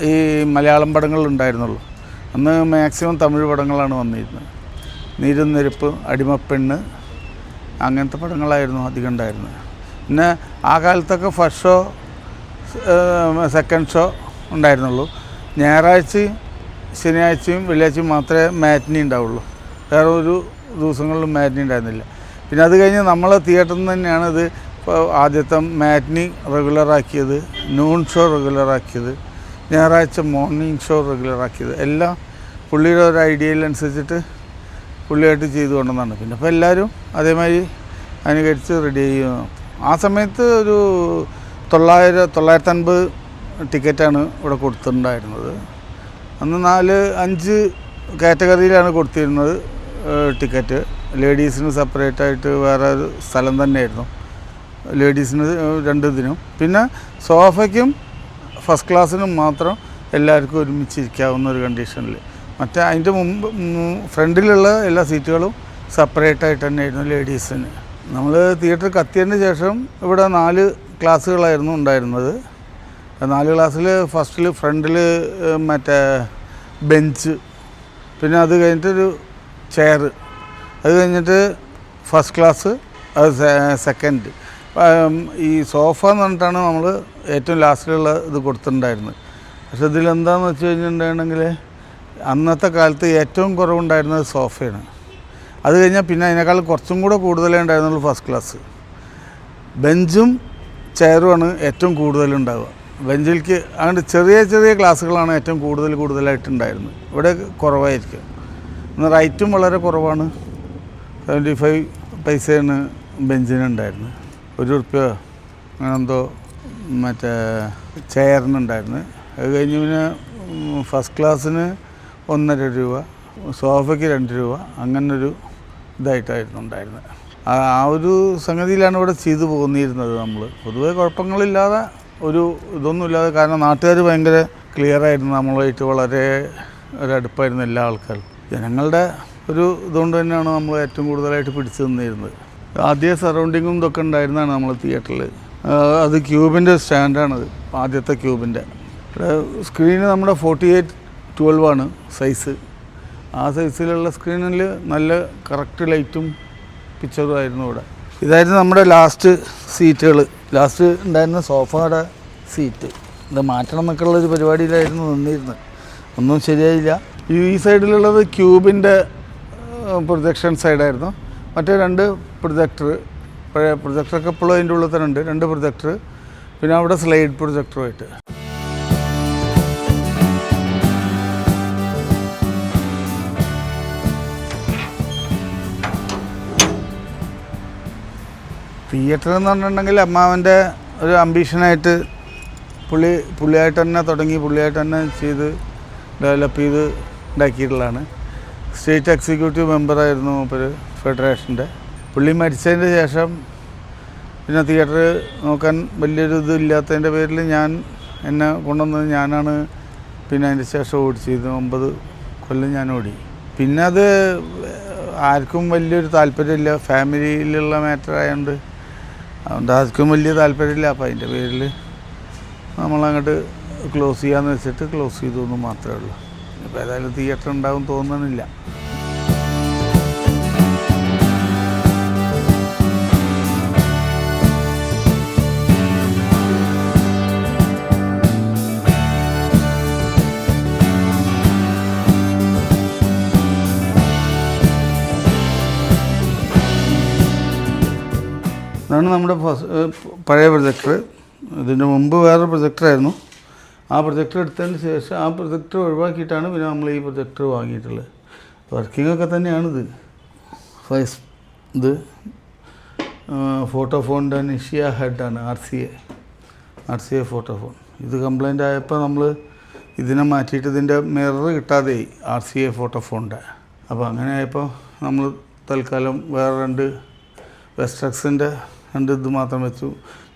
ഈ മലയാളം പടങ്ങൾ ഉണ്ടായിരുന്നുള്ളൂ. അന്ന് മാക്സിമം തമിഴ് പടങ്ങളാണ് വന്നിരുന്നത്. നീരും നെരുപ്പ് അടിമപ്പെണ്ണ് അങ്ങനത്തെ പടങ്ങളായിരുന്നു അധികം ഉണ്ടായിരുന്നത്. പിന്നെ ആ കാലത്തൊക്കെ ഫസ്റ്റ് ഷോ സെക്കൻഡ് ഷോ ഉണ്ടായിരുന്നുള്ളൂ. ഞായറാഴ്ചയും ശനിയാഴ്ചയും വെള്ളിയാഴ്ചയും മാത്രമേ മാറ്റിനി ഉണ്ടാവുള്ളൂ. വേറെ ഒരു ദിവസങ്ങളിലും മാറ്റിനി ഉണ്ടായിരുന്നില്ല. പിന്നെ അത് കഴിഞ്ഞ് നമ്മൾ തിയേറ്ററിൽ നിന്ന് തന്നെയാണ് ഇത് ആദ്യത്തെ മാറ്റിനി റെഗുലറാക്കിയത് നൂൺ ഷോ റെഗുലറാക്കിയത് ഞായറാഴ്ച മോർണിംഗ് ഷോ റെഗുലറാക്കിയത് എല്ലാം പുള്ളിയുടെ ഒരു ഐഡിയയിലനുസരിച്ചിട്ട് പുള്ളിയായിട്ട് ചെയ്തു കൊണ്ടെന്നാണ് പിന്നെ ഇപ്പോൾ എല്ലാവരും അതേമാതിരി അനുകരിച്ച് റെഡി ചെയ്യുന്നു. ആ സമയത്ത് ഒരു തൊള്ളായിരം തൊള്ളായിരത്തി അൻപത് ടിക്കറ്റാണ് ഇവിടെ കൊടുത്തിട്ടുണ്ടായിരുന്നത്. അന്ന് നാല് അഞ്ച് കാറ്റഗറിയിലാണ് കൊടുത്തിരുന്നത്. ടിക്കറ്റ്. ലേഡീസിന് സെപ്പറേറ്റായിട്ട് വേറെ ഒരു സ്ഥലം തന്നെയായിരുന്നു. ലേഡീസിന് രണ്ട് ഇതിനും. പിന്നെ സോഫയ്ക്കും ഫസ്റ്റ് ക്ലാസ്സിനും മാത്രം എല്ലാവർക്കും ഒരുമിച്ച് ഇരിക്കാവുന്ന ഒരു കണ്ടീഷനിൽ മറ്റേ അതിന്റെ മുമ്പ് ഫ്രണ്ടിലുള്ള എല്ലാ സീറ്റുകളും സെപ്പറേറ്റായിട്ട് തന്നെയായിരുന്നു ലേഡീസിന്. നമ്മൾ തിയേറ്റർ കത്തിയതിന് ശേഷം ഇവിടെ നാല് ക്ലാസ്സുകളായിരുന്നു ഉണ്ടായിരുന്നത്. നാല് ക്ലാസ്സിൽ ഫസ്റ്റിൽ ഫ്രണ്ടിൽ മറ്റേ ബെഞ്ച്. പിന്നെ അത് കഴിഞ്ഞിട്ടൊരു ചെയർ അത് കഴിഞ്ഞിട്ട് ഫസ്റ്റ് ക്ലാസ് അത് സെക്കൻഡ് ഈ സോഫ എന്ന് പറഞ്ഞിട്ടാണ് നമ്മൾ ഏറ്റവും ലാസ്റ്റിലുള്ള ഇത് കൊടുത്തിട്ടുണ്ടായിരുന്നത്. പക്ഷെ ഇതിലെന്താന്ന് വെച്ച് കഴിഞ്ഞിട്ടുണ്ടെങ്കിൽ അന്നത്തെ കാലത്ത് ഏറ്റവും കുറവുണ്ടായിരുന്നത് സോഫയാണ് അത് കഴിഞ്ഞാൽ പിന്നെ അതിനേക്കാൾ കുറച്ചും കൂടെ കൂടുതലേ ഉണ്ടായിരുന്നുള്ളൂ ഫസ്റ്റ് ക്ലാസ് ബെഞ്ചും ചെയറുമാണ് ഏറ്റവും കൂടുതലുണ്ടാവുക ബെഞ്ചിലേക്ക് അങ്ങോട്ട് ചെറിയ ചെറിയ ക്ലാസ്സുകളാണ് ഏറ്റവും കൂടുതൽ കൂടുതലായിട്ടുണ്ടായിരുന്നത് ഇവിടെ കുറവായിരിക്കും. റൈറ്റും വളരെ കുറവാണ്. സെവന്റി ഫൈവ് പൈസയാണ് ബെഞ്ചിനുണ്ടായിരുന്നത്. ഒരു റുപ്യ അങ്ങനെന്തോ മറ്റേ ചെയറിനുണ്ടായിരുന്നു അത് കഴിഞ്ഞ് പിന്നെ ഫസ്റ്റ് ക്ലാസ്സിന് ഒന്നര രൂപ സോഫയ്ക്ക് രണ്ട് രൂപ അങ്ങനൊരു ഇതായിട്ടായിരുന്നു ഉണ്ടായിരുന്നത്. ആ ഒരു സംഗതിയിലാണ് ഇവിടെ ചെയ്തു പോന്നിരുന്നത് നമ്മൾ പൊതുവേ കുഴപ്പങ്ങളില്ലാതെ ഒരു ഇതൊന്നുമില്ലാതെ കാരണം നാട്ടുകാർ ഭയങ്കര ക്ലിയറായിരുന്നു നമ്മളായിട്ട് വളരെ ഒരടുപ്പായിരുന്നു എല്ലാ ആൾക്കാരും. ജനങ്ങളുടെ ഒരു ഇതുകൊണ്ട് തന്നെയാണ് നമ്മൾ ഏറ്റവും കൂടുതലായിട്ട് പിടിച്ചു നിന്നിരുന്നത്. ആദ്യ സറൗണ്ടിങ്ങും ഇതൊക്കെ ഉണ്ടായിരുന്നതാണ് നമ്മൾ തിയേറ്ററിൽ അത് ക്യൂബിന്റെ സ്റ്റാൻഡാണത് ആദ്യത്തെ ക്യൂബിന്റെ. സ്ക്രീന് നമ്മുടെ ഫോർട്ടി എയ്റ്റ് ട്വൽവ് ആണ് സൈസ് ആ സൈസിലുള്ള സ്ക്രീനിൽ നല്ല കറക്റ്റ് ലൈറ്റും പിക്ചറും ആയിരുന്നു ഇവിടെ. ഇതായിരുന്നു നമ്മുടെ ലാസ്റ്റ് സീറ്റുകൾ ലാസ്റ്റ് ഉണ്ടായിരുന്ന സോഫയുടെ സീറ്റ് ഇത് മാറ്റണം എന്നൊക്കെയുള്ളൊരു പരിപാടിയിലായിരുന്നു നിന്നിരുന്നത്. ഒന്നും ശരിയായില്ല. ഈ സൈഡിലുള്ളത് ക്യൂബിന്റെ പ്രൊജക്ഷൻ സൈഡായിരുന്നു മറ്റേ രണ്ട് പ്രൊജക്ടർ പഴയ പ്രൊജക്ടറൊക്കെ ഇപ്പോഴും അതിന്റെ ഉള്ളിൽ തന്നെ ഉണ്ട്. രണ്ട് പ്രൊജക്ടർ പിന്നെ അവിടെ സ്ലൈഡ് പ്രൊജക്ടറുമായിട്ട് തിയേറ്റർ എന്ന് പറഞ്ഞിട്ടുണ്ടെങ്കിൽ അമ്മാവന്റെ ഒരു അംബീഷനായിട്ട് പുള്ളി പുള്ളിയായിട്ട് തന്നെ തുടങ്ങി പുള്ളിയായിട്ട് തന്നെ ചെയ്ത് ഡെവലപ്പ് ചെയ്ത് ഉണ്ടാക്കിയിട്ടുള്ളതാണ്. സ്റ്റേറ്റ് എക്സിക്യൂട്ടീവ് മെമ്പറായിരുന്നു മൂപ്പര് ഫെഡറേഷന്റെ. പുള്ളി മരിച്ചതിന്റെ ശേഷം പിന്നെ തിയേറ്റർ നോക്കാൻ വലിയൊരു ഇതില്ലാത്തതിന്റെ പേരിൽ ഞാൻ എന്നെ കൊണ്ടുവന്നത് ഞാനാണ്. പിന്നെ അതിന്റെ ശേഷം ഓടിച്ചത് ഒമ്പത് കൊല്ലം ഞാൻ ഓടി. പിന്നെ അത് ആർക്കും വലിയൊരു താല്പര്യമില്ല. ഫാമിലിയിലുള്ള മാറ്റർ ആയതുകൊണ്ട് അതുകൊണ്ട് ആർക്കും വലിയ താല്പര്യമില്ല. അപ്പോൾ അതിന്റെ പേരിൽ നമ്മളങ്ങോട്ട് ക്ലോസ് ചെയ്യാമെന്ന് വെച്ചിട്ട് ക്ലോസ് ചെയ്തു എന്ന് മാത്രമേ ഉള്ളൂ. അപ്പോൾ ഏതായാലും തിയേറ്റർ ഉണ്ടാവും തോന്നണില്ല. ഇതാണ് നമ്മുടെ പഴയ പ്രൊജക്ടർ. ഇതിന്റെ മുമ്പ് വേറെ പ്രൊജക്ടറായിരുന്നു. ആ പ്രൊജക്ടർ എടുത്തതിന് ശേഷം ആ പ്രൊജക്ടർ ഒഴിവാക്കിയിട്ടാണ് പിന്നെ നമ്മൾ ഈ പ്രൊജക്ടർ വാങ്ങിയിട്ടുള്ളത്. വർക്കിംഗ് ഒക്കെ തന്നെയാണിത്. ഫൈസ് ഇത് ഫോട്ടോഫോണിന്റെ നിഷിയ ഹെഡാണ് R C A. R C A Photophone. ഇത് കംപ്ലൈന്റ് ആയപ്പോൾ നമ്മൾ ഇതിനെ മാറ്റിയിട്ട് ഇതിന്റെ മിറർ കിട്ടാതെയായി ആർ സി എ ഫോട്ടോഫോണിന്റെ. അപ്പോൾ അങ്ങനെ ആയപ്പോൾ നമ്മൾ തൽക്കാലം വേറെ രണ്ട് വെസ്ട്രക്സിന്റെ രണ്ട് ഇത് മാത്രം വെച്ചു.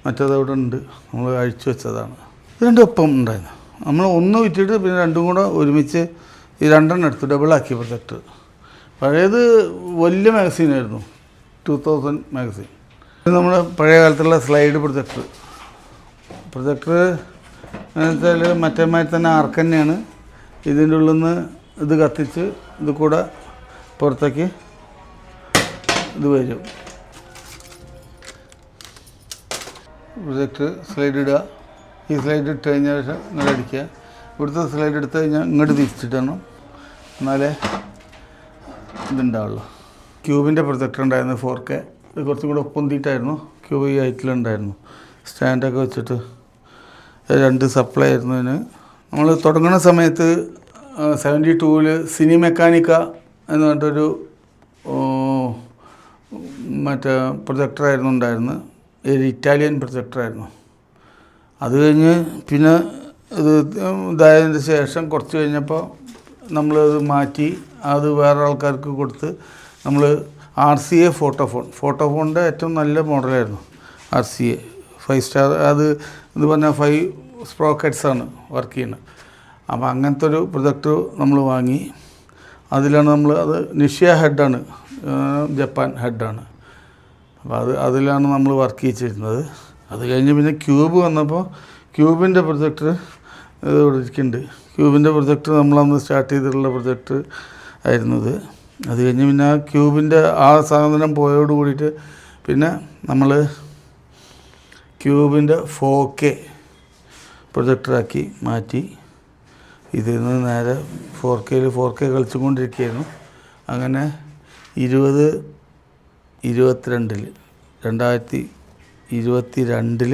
മറ്റേത് അവിടെ ഉണ്ട്. നമ്മൾ അഴിച്ചു വെച്ചതാണ്. രണ്ടും ഒപ്പം ഉണ്ടായിരുന്നു. നമ്മൾ ഒന്ന് വിറ്റിട്ട് പിന്നെ രണ്ടും കൂടെ ഒരുമിച്ച് ഈ രണ്ടെണ്ണം എടുത്തു ഡബിളാക്കി പ്രൊജക്റ്റ് പഴയത് വലിയ മാഗസീനായിരുന്നു ടു തൗസൻഡ് മാഗസീൻ നമ്മൾ പഴയ കാലത്തുള്ള സ്ലൈഡ് പ്രൊജക്ടർ പ്രൊജക്ടർ എന്നുവെച്ചാൽ മറ്റേ മാതിരി തന്നെ ആർക്ക് തന്നെയാണ്. ഇതിന്റെ ഉള്ളിൽ നിന്ന് ഇത് കത്തിച്ച് ഇത് കൂടെ പുറത്തേക്ക് ഇത് വരും. പ്രൊജക്ടർ സ്ലൈഡ് ഇടുക. ഈ സ്ലൈഡ് ഇട്ട് കഴിഞ്ഞ ശേഷം അടിക്കുക. ഇവിടുത്തെ സ്ലൈഡ് എടുത്ത് കഴിഞ്ഞാൽ ഇങ്ങോട്ട് തിരിച്ചിട്ടണം എന്നാലേ ഇതുണ്ടാവുള്ളൂ. ക്യൂബിന്റെ പ്രൊജക്ടർ ഉണ്ടായിരുന്നു ഫോർ കെ ഇത് കുറച്ചും കൂടെ പൊന്തിയിട്ടായിരുന്നു ക്യൂബ് ഈ ഹൈറ്റിലുണ്ടായിരുന്നു സ്റ്റാൻഡൊക്കെ വെച്ചിട്ട് രണ്ട് സപ്ലൈ ആയിരുന്നു ഇതിന് നമ്മൾ തുടങ്ങുന്ന സമയത്ത് സെവന്റി ടൂവിൽ സിനി മെക്കാനിക്ക എന്ന് പറഞ്ഞിട്ടൊരു മറ്റേ പ്രൊജക്ടറായിരുന്നു ഉണ്ടായിരുന്നത്. ഒരു ഇറ്റാലിയൻ പ്രൊജക്ടറായിരുന്നു അത് കഴിഞ്ഞ് പിന്നെ ഇത് ഇതായതിന് ശേഷം കുറച്ച് കഴിഞ്ഞപ്പോൾ നമ്മളത് മാറ്റി അത് വേറെ ആൾക്കാർക്ക് കൊടുത്ത് നമ്മൾ ആർ സി എ ഫോട്ടോഫോൺ. ഫോട്ടോഫോണിന്റെ ഏറ്റവും നല്ല മോഡലായിരുന്നു R C A. Five star അത് എന്ന് പറഞ്ഞാൽ ഫൈവ് സ്പ്രോക്കറ്റ്സ് ആണ് വർക്ക് ചെയ്യുന്നത്. അപ്പോൾ അങ്ങനത്തെ ഒരു പ്രൊജക്റ്റ് നമ്മൾ വാങ്ങി. അതിലാണ് നമ്മൾ അത് നിഷ്യ ഹെഡാണ് ജപ്പാൻ ഹെഡാണ്. അപ്പോൾ അത് അതിലാണ് നമ്മൾ വർക്ക് ചെയ്യിച്ചിരുന്നത് അത് കഴിഞ്ഞ് പിന്നെ ക്യൂബ് വന്നപ്പോൾ ക്യൂബിന്റെ പ്രൊജക്ടർ ഇവിടെ ഇരിക്കുന്നുണ്ട്. ക്യൂബിന്റെ പ്രൊജക്റ്റ് നമ്മളന്ന് സ്റ്റാർട്ട് ചെയ്തിട്ടുള്ള പ്രൊജക്ടർ ആയിരുന്നത്. അത് കഴിഞ്ഞ് പിന്നെ ആ ക്യൂബിന്റെ ആ സാധനം പോയോട് കൂടിയിട്ട് പിന്നെ നമ്മൾ ക്യൂബിന്റെ ഫോർ കെ പ്രൊജക്ടറാക്കി മാറ്റി. ഇതിൽ നിന്ന് നേരെ ഫോർ കെയിൽ ഫോർ കെ കളിച്ചുകൊണ്ടിരിക്കുകയായിരുന്നു. അങ്ങനെ ഇരുപത് ഇരുപത്തിരണ്ടിൽ രണ്ടായിരത്തി ഇരുപത്തി രണ്ടിൽ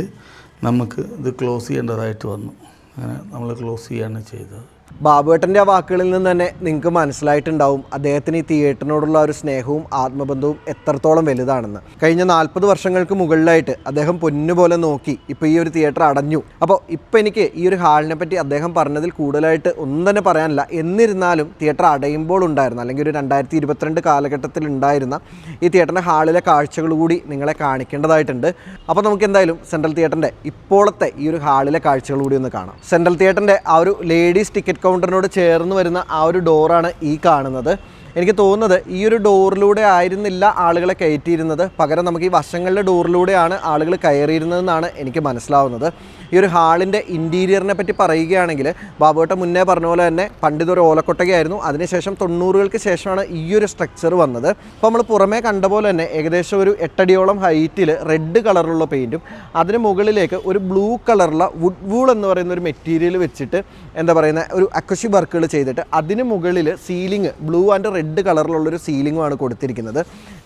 നമുക്ക് ഇത് ക്ലോസ് ചെയ്യേണ്ടതായിട്ട് വന്നു. അങ്ങനെ നമ്മൾ ക്ലോസ് ചെയ്യാണ് ചെയ്തത്. ബാബുവേട്ടന്റെ ആ വാക്കുകളിൽ നിന്ന് തന്നെ നിങ്ങൾക്ക് മനസ്സിലായിട്ടുണ്ടാവും അദ്ദേഹത്തിന് ഈ തിയേറ്ററിനോടുള്ള ഒരു സ്നേഹവും ആത്മബന്ധവും എത്രത്തോളം വലുതാണെന്ന്. കഴിഞ്ഞ നാൽപ്പത് വർഷങ്ങൾക്ക് മുകളിലായിട്ട് അദ്ദേഹം പൊന്നുപോലെ നോക്കി ഇപ്പോൾ ഈ ഒരു തിയേറ്റർ അടഞ്ഞു. അപ്പോൾ ഇപ്പോൾ എനിക്ക് ഈ ഒരു ഹാളിനെ പറ്റി അദ്ദേഹം പറഞ്ഞതിൽ കൂടുതലായിട്ട് ഒന്നും തന്നെ പറയാനില്ല. എന്നിരുന്നാലും തിയേറ്റർ അടയുമ്പോൾ ഉണ്ടായിരുന്ന അല്ലെങ്കിൽ ഒരു രണ്ടായിരത്തി ഇരുപത്തിരണ്ട് കാലഘട്ടത്തിൽ ഉണ്ടായിരുന്ന ഈ തിയേറ്ററിന്റെ ഹാളിലെ കാഴ്ചകൾ കൂടി നിങ്ങളെ കാണിക്കേണ്ടതായിട്ടുണ്ട്. അപ്പോൾ നമുക്ക് എന്തായാലും സെൻട്രൽ തിയേറ്ററിന്റെ ഇപ്പോഴത്തെ ഈ ഒരു ഹാളിലെ കാഴ്ചകൾ കൂടി ഒന്ന് കാണാം. സെൻട്രൽ തിയേറ്ററിന്റെ ആ ഒരു ലേഡീസ് ടിക്കറ്റ് കൗണ്ടറിനോട് ചേർന്ന് വരുന്ന ആ ഒരു ഡോറാണ് ഈ കാണുന്നത്. എനിക്ക് തോന്നുന്നത് ഈ ഒരു ഡോറിലൂടെ ആയിരുന്നില്ല ആളുകളെ കയറ്റിയിരുന്നത്. പകരം നമുക്ക് ഈ വശങ്ങളുടെ ഡോറിലൂടെയാണ് ആളുകൾ കയറിയിരുന്നതെന്നാണ് എനിക്ക് മനസ്സിലാവുന്നത്. ഈ ഒരു ഹാളിന്റെ ഇന്റീരിയറിനെ പറ്റി പറയുകയാണെങ്കിൽ ബാബുവേട്ട മുന്നേ പറഞ്ഞ പോലെ തന്നെ പണ്ടിതൊരു ഓലക്കൊട്ടകയായിരുന്നു. അതിനുശേഷം തൊണ്ണൂറുകൾക്ക് ശേഷമാണ് ഈ ഒരു സ്ട്രക്ചർ വന്നത്. അപ്പോൾ നമ്മൾ പുറമേ കണ്ട പോലെ തന്നെ ഏകദേശം ഒരു എട്ടടിയോളം ഹൈറ്റിൽ റെഡ് കളറുള്ള പെയിന്റും അതിന് മുകളിലേക്ക് ഒരു ബ്ലൂ കളറുള്ള വുഡ് വൂൾ എന്ന് പറയുന്ന ഒരു മെറ്റീരിയൽ വെച്ചിട്ട് എന്താ പറയുന്ന ഒരു അക്വഷി വർക്കുകൾ ചെയ്തിട്ട് അതിന് മുകളിൽ സീലിംഗ് ബ്ലൂ ആൻഡ് റെഡ് കളറിലുള്ളൊരു സീലിംഗുമാണ് കൊടുത്തിരിക്കുന്നത്.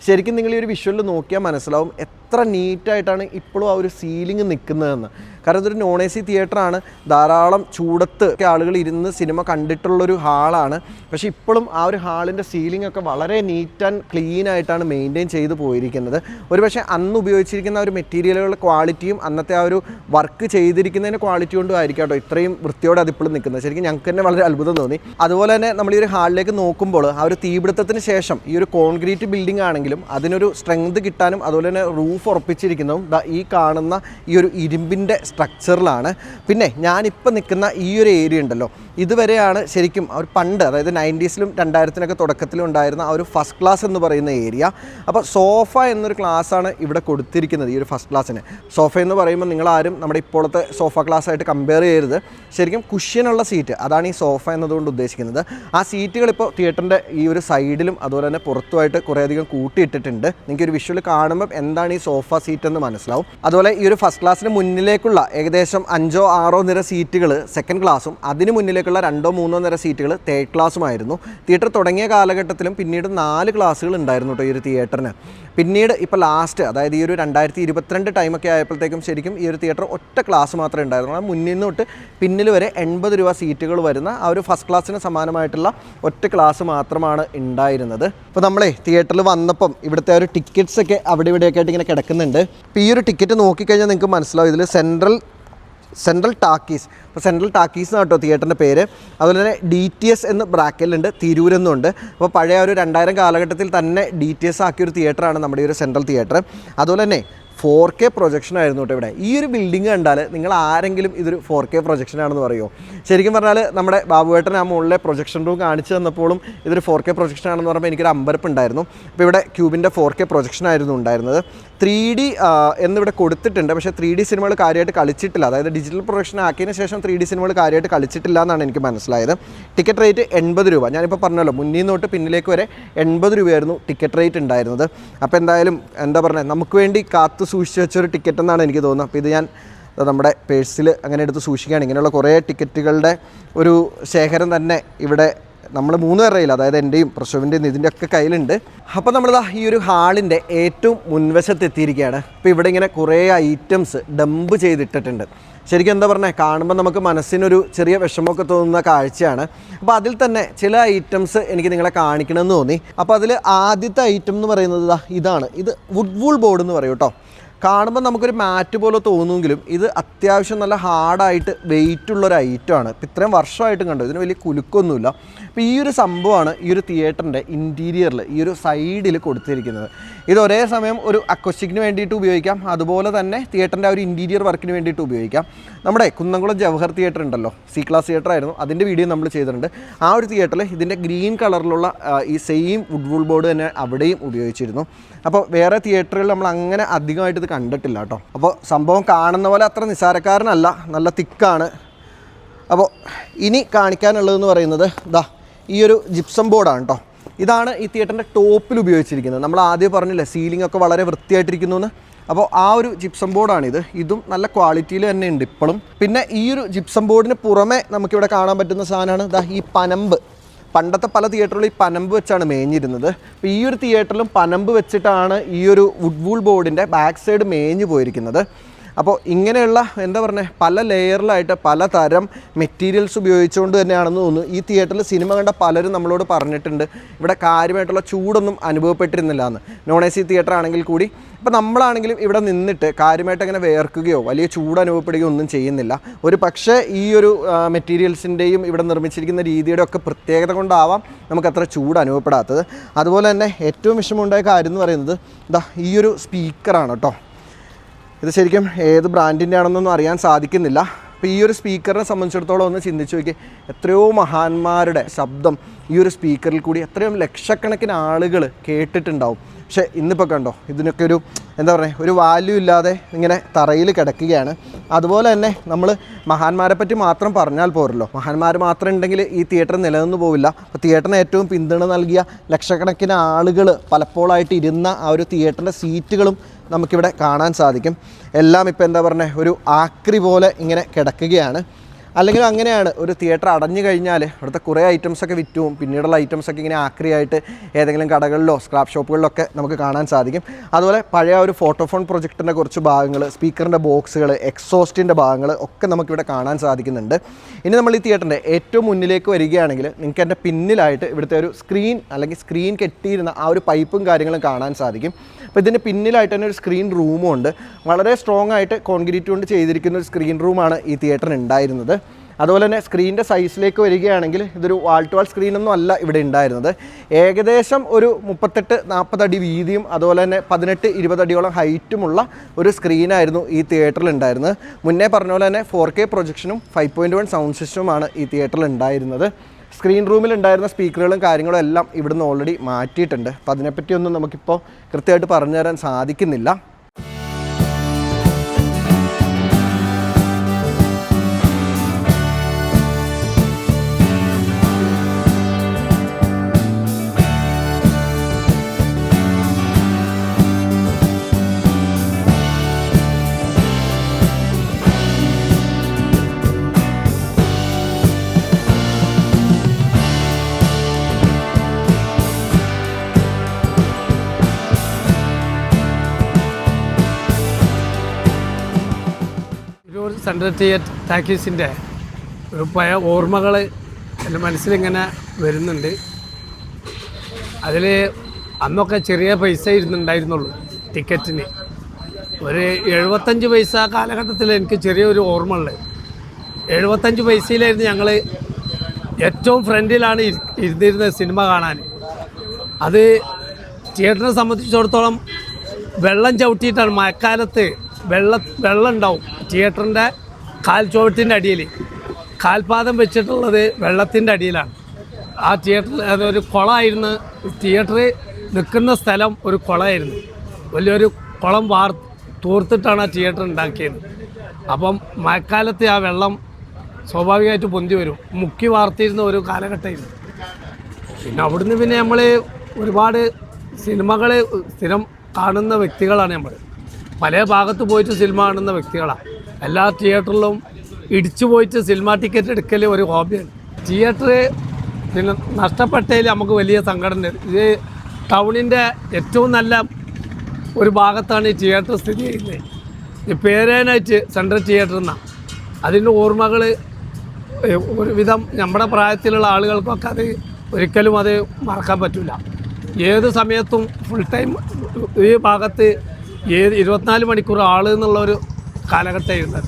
ശരിക്കും നിങ്ങൾ ഈ ഒരു വിഷ്വലിൽ നോക്കിയാൽ മനസ്സിലാവും എത്ര നീറ്റായിട്ടാണ് ഇപ്പോഴും ആ ഒരു സീലിംഗ് നിൽക്കുന്നതെന്ന് കാരണം ഇതൊരു നോൺ എ സി തിയേറ്ററാണ് ധാരാളം ചൂടത്ത് ഒക്കെ ആളുകൾ ഇരുന്ന് സിനിമ കണ്ടിട്ടുള്ളൊരു ഹാളാണ് പക്ഷേ ഇപ്പോഴും ആ ഒരു ഹാളിന്റെ സീലിംഗ് ഒക്കെ വളരെ നീറ്റ് ആൻഡ് ക്ലീൻ ആയിട്ടാണ് മെയിന്റെയിൻ ചെയ്ത് പോയിരിക്കുന്നത്. ഒരുപക്ഷെ അന്ന് ഉപയോഗിച്ചിരിക്കുന്ന ഒരു മെറ്റീരിയലുകളുടെ ക്വാളിറ്റിയും അന്നത്തെ ആ ഒരു വർക്ക് ചെയ്തിരിക്കുന്നതിന്റെ ക്വാളിറ്റി കൊണ്ടും ആയിരിക്കും കേട്ടോ ഇത്രയും വൃത്തിയോടെ അതിപ്പോഴും നിൽക്കുന്നത് ശരിക്കും ഞങ്ങൾക്ക് തന്നെ വളരെ അത്ഭുതം തോന്നി. അതുപോലെ തന്നെ നമ്മൾ ഈ ഒരു ഹാളിലേക്ക് നോക്കുമ്പോൾ ആ ഒരു തീപിടുത്തത്തിന് ശേഷം ഈ ഒരു കോൺക്രീറ്റ് ബിൽഡിംഗ് ആണെങ്കിലും അതിനൊരു സ്ട്രെങ്ത് കിട്ടാനും അതുപോലെ തന്നെ റൂഫ് ഉറപ്പിച്ചിരിക്കുന്നതും ഈ കാണുന്ന ഈ ഒരു ഇരുമ്പിന്റെ സ്ട്രക്ചറിലാണ് പിന്നെ ഞാനിപ്പോൾ നിൽക്കുന്ന ഈ ഒരു ഏരിയ ഉണ്ടല്ലോ. ഇതുവരെയാണ് ശരിക്കും ഒരു പണ്ട് അതായത് നയന്റീസിലും രണ്ടായിരത്തിനൊക്കെ തുടക്കത്തിലും ഉണ്ടായിരുന്ന ആ ഒരു ഫസ്റ്റ് ക്ലാസ് എന്ന് പറയുന്ന ഏരിയ അപ്പോൾ സോഫ എന്നൊരു ക്ലാസ്സാണ് ഇവിടെ കൊടുത്തിരിക്കുന്നത് ഈ ഒരു ഫസ്റ്റ് ക്ലാസ്സിന് സോഫ എന്ന് പറയുമ്പോൾ നിങ്ങളാരും നമ്മുടെ ഇപ്പോഴത്തെ സോഫ ക്ലാസ് ആയിട്ട് കമ്പയർ ചെയ്യരുത്. ശരിക്കും കുഷ്യനുള്ള സീറ്റ് അതാണ് ഈ സോഫ എന്നതുകൊണ്ട് ഉദ്ദേശിക്കുന്നത്. ആ സീറ്റുകൾ ഇപ്പോൾ തിയേറ്ററിന്റെ ഈ ഒരു സൈഡിലും അതുപോലെ തന്നെ പുറത്തുമായിട്ട് കുറേയധികം കൂട്ടിയിട്ടിട്ടുണ്ട്. നിങ്ങൾക്ക് ഒരു വിഷ്വൽ കാണുമ്പോൾ എന്താണ് ഈ സോഫ സീറ്റ് എന്ന് മനസ്സിലാവും. അതുപോലെ ഈ ഒരു ഫസ്റ്റ് ക്ലാസ്സിന് മുന്നിലേക്കുള്ള ഏകദേശം അഞ്ചോ ആറോ നിര സീറ്റുകൾ സെക്കൻഡ് ക്ലാസ്സും അതിന് മുന്നിലേക്ക് മുന്നിലേക്കുള്ള രണ്ടോ മൂന്നോ നിര സീറ്റുകൾ തേർഡ് ക്ലാസ്സുമായിരുന്നു തിയേറ്റർ തുടങ്ങിയ കാലഘട്ടത്തിലും പിന്നീട് നാല് ക്ലാസ്സുകൾ ഉണ്ടായിരുന്നു കേട്ടോ ഈ ഒരു തിയേറ്ററിന് പിന്നീട് ഇപ്പോൾ ലാസ്റ്റ് അതായത് ഈ ഒരു രണ്ടായിരത്തി ഇരുപത്തിരണ്ട് ടൈമൊക്കെ ആയപ്പോഴത്തേക്കും ശരിക്കും ഈ ഒരു തിയേറ്റർ ഒറ്റ ക്ലാസ് മാത്രമേ ഉണ്ടായിരുന്നു മുന്നിൽ നിന്ന് തൊട്ട് പിന്നിൽ വരെ എൺപത് രൂപ സീറ്റുകൾ വരുന്ന ആ ഒരു ഫസ്റ്റ് ക്ലാസ്സിന് സമാനമായിട്ടുള്ള ഒറ്റ ക്ലാസ് മാത്രമാണ് ഉണ്ടായിരുന്നത്. ഇപ്പോൾ നമ്മളെ തിയേറ്ററിൽ വന്നപ്പം ഇവിടുത്തെ ഒരു ടിക്കറ്റ്സ് ഒക്കെ അവിടെ ഇവിടെയൊക്കെ ആയിട്ട് ഇങ്ങനെ കിടക്കുന്നുണ്ട്. ഇപ്പോൾ ഈ ഒരു ടിക്കറ്റ് നോക്കിക്കഴിഞ്ഞാൽ നിങ്ങൾക്ക് മനസ്സിലാവും. ഇതിൽ സെൻട്രൽ സെൻട്രൽ ടാക്കീസ് അപ്പോൾ സെൻട്രൽ ടാക്കീസ് എന്നാണ് കേട്ടോ തിയേറ്ററിന്റെ പേര്. അതുപോലെ തന്നെ ഡി ടി എസ് എന്ന് ബ്രാക്കറ്റിലുണ്ട് തിരൂരെന്നുണ്ട് അപ്പോൾ പഴയ ഒരു രണ്ടായിരം കാലഘട്ടത്തിൽ തന്നെ ഡി ടി എസ് ആക്കിയൊരു തിയേറ്ററാണ് നമ്മുടെ ഈ ഒരു സെൻട്രൽ തിയേറ്റർ അതുപോലെ തന്നെ ഫോർ കെ പ്രൊജക്ഷൻ ആയിരുന്നു കേട്ടോ ഇവിടെ. ഈ ഒരു ബിൽഡിംഗ് കണ്ടാൽ നിങ്ങൾ ആരെങ്കിലും ഇതൊരു ഫോർ കെ പ്രൊജക്ഷൻ ആണെന്ന് പറയുമോ ശരിക്കും പറഞ്ഞാൽ നമ്മുടെ ബാബുവേട്ടൻ ആ മുകളിലെ പ്രൊജക്ഷൻ റൂം കാണിച്ചു തന്നപ്പോഴും ഇതൊരു ഫോർ കെ പ്രൊജക്ഷൻ ആണെന്ന് പറയുമ്പോൾ എനിക്കൊരു അമ്പരപ്പ് ഉണ്ടായിരുന്നു അപ്പോൾ ഇവിടെ ക്യൂബിന്റെ ഫോർ കെ പ്രൊജക്ഷൻ ആയിരുന്നു ഉണ്ടായിരുന്നത്. ത്രീ ഡി എന്നിവിടെ കൊടുത്തിട്ടുണ്ട്. പക്ഷേ ത്രീ ഡി സിനിമകൾ കാര്യമായിട്ട് കളിച്ചിട്ടില്ല. അതായത് ഡിജിറ്റൽ പ്രൊജക്ഷൻ ആക്കിയതിന് ശേഷം ത്രീ ഡി സിനിമകൾ കാര്യമായിട്ട് കളിച്ചിട്ടില്ല എന്നാണ് എനിക്ക് മനസ്സിലായത്. ടിക്കറ്റ് റേറ്റ് എൺപത് രൂപ. ഞാനിപ്പോൾ പറഞ്ഞല്ലോ മുന്നിൽ തൊട്ട് പിന്നിലേക്ക് വരെ എൺപത് രൂപയായിരുന്നു ടിക്കറ്റ് റേറ്റ് ഉണ്ടായിരുന്നത്. അപ്പോൾ എന്തായാലും എന്താ പറയുക നമുക്ക് വേണ്ടി കാത്തു സൂക്ഷിച്ച് വെച്ചൊരു ടിക്കറ്റ് എന്നാണ് എനിക്ക് തോന്നുന്നത്. അപ്പോൾ ഇത് ഞാൻ നമ്മുടെ പേഴ്സിൽ അങ്ങനെ എടുത്ത് സൂക്ഷിക്കുകയാണ്. ഇങ്ങനെയുള്ള കുറേ ടിക്കറ്റുകളുടെ ഒരു ശേഖരം തന്നെ ഇവിടെ നമ്മൾ മൂന്ന് പേരുടെ കയ്യിൽ അതായത് എന്റെയും പ്രശോവിന്റെയും ഇതിന്റെ ഒക്കെ കയ്യിലുണ്ട്. അപ്പോൾ നമ്മളിതാ ഈ ഒരു ഹാളിന്റെ ഏറ്റവും മുൻവശത്ത് എത്തിയിരിക്കുകയാണ്. അപ്പോൾ ഇവിടെ ഇങ്ങനെ കുറേ ഐറ്റംസ് ഡംപ് ചെയ്തിട്ടിട്ടുണ്ട്. ശരിക്കും എന്താ പറഞ്ഞത് കാണുമ്പോൾ നമുക്ക് മനസ്സിനൊരു ചെറിയ വിഷമമൊക്കെ തോന്നുന്ന കാഴ്ചയാണ്. അപ്പോൾ അതിൽ തന്നെ ചില ഐറ്റംസ് എനിക്ക് നിങ്ങളെ കാണിക്കണമെന്ന് തോന്നി. അപ്പോൾ അതിൽ ആദ്യത്തെ ഐറ്റം എന്ന് പറയുന്നത് ഇതാണ്. ഇത് വുഡ് വൂൾ ബോർഡ് എന്ന് പറയും കേട്ടോ. കാണുമ്പോൾ നമുക്കൊരു മാറ്റ് പോലെ തോന്നുമെങ്കിലും ഇത് അത്യാവശ്യം നല്ല ഹാർഡായിട്ട് വെയിറ്റ് ഉള്ള ഒരു ഐറ്റമാണ് ഇപ്പം ഇത്രയും വർഷമായിട്ടും കണ്ടു? ഇതിന് വലിയ കുലുക്കൊന്നുമില്ല. അപ്പോൾ ഈ ഒരു സംഭവമാണ് ഈ ഒരു തിയേറ്ററിന്റെ ഇന്റീരിയറിൽ ഈ ഒരു സൈഡിൽ കൊടുത്തിരിക്കുന്നത്. ഇത് ഒരേ സമയം ഒരു അക്വസ്റ്റിക്കിന് വേണ്ടിയിട്ട് ഉപയോഗിക്കാം. അതുപോലെ തന്നെ തിയേറ്ററിന്റെ ആ ഒരു ഇന്റീരിയർ വർക്കിന് വേണ്ടിയിട്ട് ഉപയോഗിക്കാം. നമ്മുടെ കുന്നംകുളം ജവഹർ തിയേറ്റർ ഉണ്ടല്ലോ. സി ക്ലാസ് തിയേറ്റർ ആയിരുന്നു. അതിന്റെ വീഡിയോ നമ്മൾ ചെയ്തിട്ടുണ്ട്. ആ ഒരു തിയേറ്ററിൽ ഇതിന്റെ ഗ്രീൻ കളറിലുള്ള ഈ സെയിം വുഡ് വൂൾ ബോർഡ് തന്നെ അവിടെയും ഉപയോഗിച്ചിരുന്നു. അപ്പോൾ വേറെ തിയേറ്ററുകൾ നമ്മൾ അങ്ങനെ അധികമായിട്ട് കണ്ടിട്ടില്ല കേട്ടോ. അപ്പോൾ സംഭവം കാണുന്ന പോലെ അത്ര നിസ്സാരക്കാരനല്ല നല്ല തിക്കാണ്. അപ്പോൾ ഇനി കാണിക്കാനുള്ളതെന്ന് പറയുന്നത് ഇതാ ഈ ഒരു ജിപ്സം ബോർഡാണ് കേട്ടോ. ഇതാണ് ഈ തിയേറ്ററിന്റെ ടോപ്പിൽ ഉപയോഗിച്ചിരിക്കുന്നത്. നമ്മൾ ആദ്യം പറഞ്ഞില്ലേ സീലിംഗ് ഒക്കെ വളരെ വൃത്തിയായിട്ടിരിക്കുന്നു എന്ന് അപ്പോൾ ആ ഒരു ജിപ്സം ബോർഡാണിത്. ഇതും നല്ല ക്വാളിറ്റിയിൽ തന്നെ ഉണ്ട് ഇപ്പോഴും പിന്നെ ഈ ഒരു ജിപ്സം ബോർഡിന് പുറമെ നമുക്കിവിടെ കാണാൻ പറ്റുന്ന സാധനമാണ് ഇതാ ഈ പനമ്പ്. പണ്ടത്തെ പല തിയേറ്ററുകളും ഈ പനമ്പ് വെച്ചാണ് മേഞ്ഞിരുന്നത്. അപ്പോൾ ഈ ഒരു തിയേറ്ററിലും പനമ്പ് വെച്ചിട്ടാണ് ഈ ഒരു വുഡ് വൂൾ ബോർഡിന്റെ ബാക്ക് സൈഡ് മേഞ്ഞു പോയിരിക്കുന്നത്. അപ്പോൾ ഇങ്ങനെയുള്ള എന്താ പറയുക പല ലെയറിലായിട്ട് പലതരം മെറ്റീരിയൽസ് ഉപയോഗിച്ചുകൊണ്ട് തന്നെയാണെന്ന് തോന്നുന്നു. ഈ തിയേറ്ററിൽ സിനിമ കണ്ട പലരും നമ്മളോട് പറഞ്ഞിട്ടുണ്ട്. ഇവിടെ കാര്യമായിട്ടുള്ള ചൂടൊന്നും അനുഭവപ്പെട്ടിരുന്നില്ല എന്ന്. നോൺ എ സി തിയേറ്റർ ആണെങ്കിൽ കൂടി. ഇപ്പോൾ നമ്മളാണെങ്കിലും ഇവിടെ നിന്നിട്ട് കാര്യമായിട്ട് അങ്ങനെ വേർക്കുകയോ വലിയ ചൂട് അനുഭവപ്പെടുകയോ ഒന്നും ചെയ്യുന്നില്ല. ഒരു പക്ഷേ ഈ ഒരു മെറ്റീരിയൽസിന്റെയും ഇവിടെ നിർമ്മിച്ചിരിക്കുന്ന രീതിയുടെ ഒക്കെ പ്രത്യേകത കൊണ്ടാവാം നമുക്ക് അത്ര ചൂട് അനുഭവപ്പെടാത്തത്. അതുപോലെ തന്നെ ഏറ്റവും വിഷമമുണ്ടായ കാര്യം എന്ന് പറയുന്നത് ഇതാ ഈ ഒരു സ്പീക്കറാണ് കേട്ടോ. ഇത് ശരിക്കും ഏത് ബ്രാൻഡിന്റെ ആണെന്നൊന്നും അറിയാൻ സാധിക്കുന്നില്ല. അപ്പോൾ ഈ ഒരു സ്പീക്കറിനെ സംബന്ധിച്ചിടത്തോളം ഒന്ന് ചിന്തിച്ചു നോക്കി എത്രയോ മഹാന്മാരുടെ ശബ്ദം ഈ ഒരു സ്പീക്കറിൽ കൂടി എത്രയോ ലക്ഷക്കണക്കിന് ആളുകൾ കേട്ടിട്ടുണ്ടാവും. പക്ഷേ ഇന്നിപ്പോൾ കണ്ടോ ഇതിനൊക്കെ ഒരു എന്താ പറയുക ഒരു വാല്യൂ ഇല്ലാതെ ഇങ്ങനെ തറയിൽ കിടക്കുകയാണ്. അതുപോലെ തന്നെ നമ്മൾ മഹാന്മാരെ പറ്റി മാത്രം പറഞ്ഞാൽ പോരല്ലോ. മഹാന്മാർ മാത്രം ഉണ്ടെങ്കിൽ ഈ തിയേറ്റർ നിലനിന്ന് പോവില്ല. അപ്പോൾ തിയേറ്ററിന് ഏറ്റവും പിന്തുണ നൽകിയ ലക്ഷക്കണക്കിന് ആളുകൾ പലപ്പോഴായിട്ട് ഇരുന്ന ആ ഒരു തിയേറ്ററിന്റെ സീറ്റുകളും നമുക്കിവിടെ കാണാൻ സാധിക്കും. എല്ലാം ഇപ്പോൾ എന്താ പറയുക ഒരു ആക്രി പോലെ ഇങ്ങനെ കിടക്കുകയാണ്. അല്ലെങ്കിൽ അങ്ങനെയാണ്. ഒരു തിയേറ്റർ അടഞ്ഞു കഴിഞ്ഞാൽ അവിടുത്തെ കുറേ ഐറ്റംസൊക്കെ വിറ്റും പിന്നീടുള്ള ഐറ്റംസൊക്കെ ഇങ്ങനെ ആക്രിയായിട്ട് ഏതെങ്കിലും കടകളിലോ സ്ക്രാപ്പ് ഷോപ്പുകളിലൊക്കെ നമുക്ക് കാണാൻ സാധിക്കും. അതുപോലെ പഴയ ഒരു ഫോട്ടോഫോൺ പ്രൊജക്ടിന്റെ കുറച്ച് ഭാഗങ്ങൾ സ്പീക്കറിന്റെ ബോക്സുകൾ എക്സോസ്റ്റിന്റെ ഭാഗങ്ങൾ ഒക്കെ നമുക്കിവിടെ കാണാൻ സാധിക്കുന്നുണ്ട്. ഇനി നമ്മൾ ഈ തിയേറ്ററിന്റെ ഏറ്റവും മുന്നിലേക്ക് വരികയാണെങ്കിൽ നിങ്ങൾക്ക് എന്റെ പിന്നിലായിട്ട് ഇവിടുത്തെ ഒരു സ്ക്രീൻ അല്ലെങ്കിൽ സ്ക്രീൻ കെട്ടിയിരുന്ന ആ ഒരു പൈപ്പും കാര്യങ്ങളും കാണാൻ സാധിക്കും. അപ്പോൾ ഇതിന്റെ പിന്നിലായിട്ട് തന്നെ ഒരു സ്ക്രീൻ റൂമും ഉണ്ട്. വളരെ സ്ട്രോങ് ആയിട്ട് കോൺക്രീറ്റ് കൊണ്ട് ചെയ്തിരിക്കുന്ന ഒരു സ്ക്രീൻ റൂമാണ് ഈ തിയേറ്ററിന് ഉണ്ടായിരുന്നത്. അതുപോലെ തന്നെ സ്ക്രീനിന്റെ സൈസിലേക്ക് വരികയാണെങ്കിൽ ഇതൊരു വാൾ ടു വാൾ സ്ക്രീനൊന്നും അല്ല ഇവിടെ ഉണ്ടായിരുന്നത്. ഏകദേശം ഒരു മുപ്പത്തെട്ട് നാൽപ്പത് അടി വീതിയും അതുപോലെ തന്നെ പതിനെട്ട് ഇരുപത് അടിയോളം ഹൈറ്റുമുള്ള ഒരു സ്ക്രീനായിരുന്നു ഈ തിയേറ്ററിൽ ഉണ്ടായിരുന്നത്. മുന്നേ പറഞ്ഞ പോലെ തന്നെ ഫോർ കെ പ്രൊജക്ഷനും ഫൈവ് പോയിന്റ് വൺ സൗണ്ട് സിസ്റ്റവുമാണ് ഈ തിയേറ്ററിൽ ഉണ്ടായിരുന്നത്. സ്ക്രീൻ റൂമിൽ ഉണ്ടായിരുന്ന സ്പീക്കറുകളും കാര്യങ്ങളും എല്ലാം ഇവിടുന്ന് ഓൾറെഡി മാറ്റിയിട്ടുണ്ട്. അപ്പോൾ അതിനെപ്പറ്റിയൊന്നും നമുക്കിപ്പോൾ കൃത്യമായിട്ട് പറഞ്ഞു തരാൻ സാധിക്കുന്നില്ല. തിയേറ്റർ ടാക്കീസിന്റെ ഒരു പഴയ ഓർമ്മകൾ എന്റെ മനസ്സിലിങ്ങനെ വരുന്നുണ്ട്. അതിൽ അന്നൊക്കെ ചെറിയ പൈസ ഇരുന്നുണ്ടായിരുന്നുള്ളൂ ടിക്കറ്റിന്. ഒരു എഴുപത്തഞ്ച് പൈസ കാലഘട്ടത്തിൽ എനിക്ക് ചെറിയൊരു ഓർമ്മ ഉള്ളത് എഴുപത്തഞ്ച് പൈസയിലായിരുന്നു ഞങ്ങൾ ഏറ്റവും ഫ്രണ്ടിലാണ് ഇരി- ഇരുന്നിരുന്നത് സിനിമ കാണാൻ. അത് തിയേറ്ററിനെ സംബന്ധിച്ചിടത്തോളം വെള്ളം ചവിട്ടിയിട്ടാണ്. മഴക്കാലത്ത് വെള്ള വെള്ളം ഉണ്ടാവും. തിയേറ്ററിന്റെ കാൽ ചുവട്ടിന്റെ അടിയിൽ. കാൽപാദം വെച്ചിട്ടുള്ളത് വെള്ളത്തിന്റെ അടിയിലാണ്. ആ തിയേറ്ററിൽ അതൊരു കുളമായിരുന്നു. തിയേറ്റർ നിൽക്കുന്ന സ്ഥലം ഒരു കുളമായിരുന്നു. വലിയൊരു കുളം വാർ തൂർത്തിട്ടാണ് ആ തിയേറ്റർ ഉണ്ടാക്കിയത്. അപ്പം മഴക്കാലത്ത് ആ വെള്ളം സ്വാഭാവികമായിട്ട് പൊന്തി വരും. മുക്കി വാർത്തിരുന്ന ഒരു കാലഘട്ടമായിരുന്നു. പിന്നെ അവിടുന്ന് പിന്നെ നമ്മൾ ഒരുപാട് സിനിമകൾ സ്ഥിരം കാണുന്ന വ്യക്തികളാണ് നമ്മൾ. പല ഭാഗത്ത് പോയിട്ട് സിനിമ കാണുന്ന വ്യക്തികളാണ്. എല്ലാ തിയേറ്ററിലും ഇടിച്ചു പോയിട്ട് സിനിമ ടിക്കറ്റ് എടുക്കൽ ഒരു ഹോബിയാണ്. തിയേറ്റർ പിന്നെ നഷ്ടപ്പെട്ടതിൽ നമുക്ക് വലിയ സങ്കടമുണ്ട്. ഇത് ടൗണിന്റെ ഏറ്റവും നല്ല ഒരു ഭാഗത്താണ് ഈ തിയേറ്റർ സ്ഥിതി ചെയ്യുന്നത്. ഈ പേരേനായിട്ട് സെൻട്രൽ തിയേറ്റർ എന്നാണ്. അതിന്റെ ഓർമ്മകൾ ഒരുവിധം നമ്മുടെ പ്രായത്തിലുള്ള ആളുകൾക്കൊക്കെ അത് ഒരിക്കലും അത് മറക്കാൻ പറ്റില്ല ഏത് സമയത്തും ഫുൾ ടൈം ഈ ഭാഗത്ത് ഏത് ഇരുപത്തിനാല് മണിക്കൂർ ആൾ എന്നുള്ളൊരു കാലഘട്ടമായിരുന്നു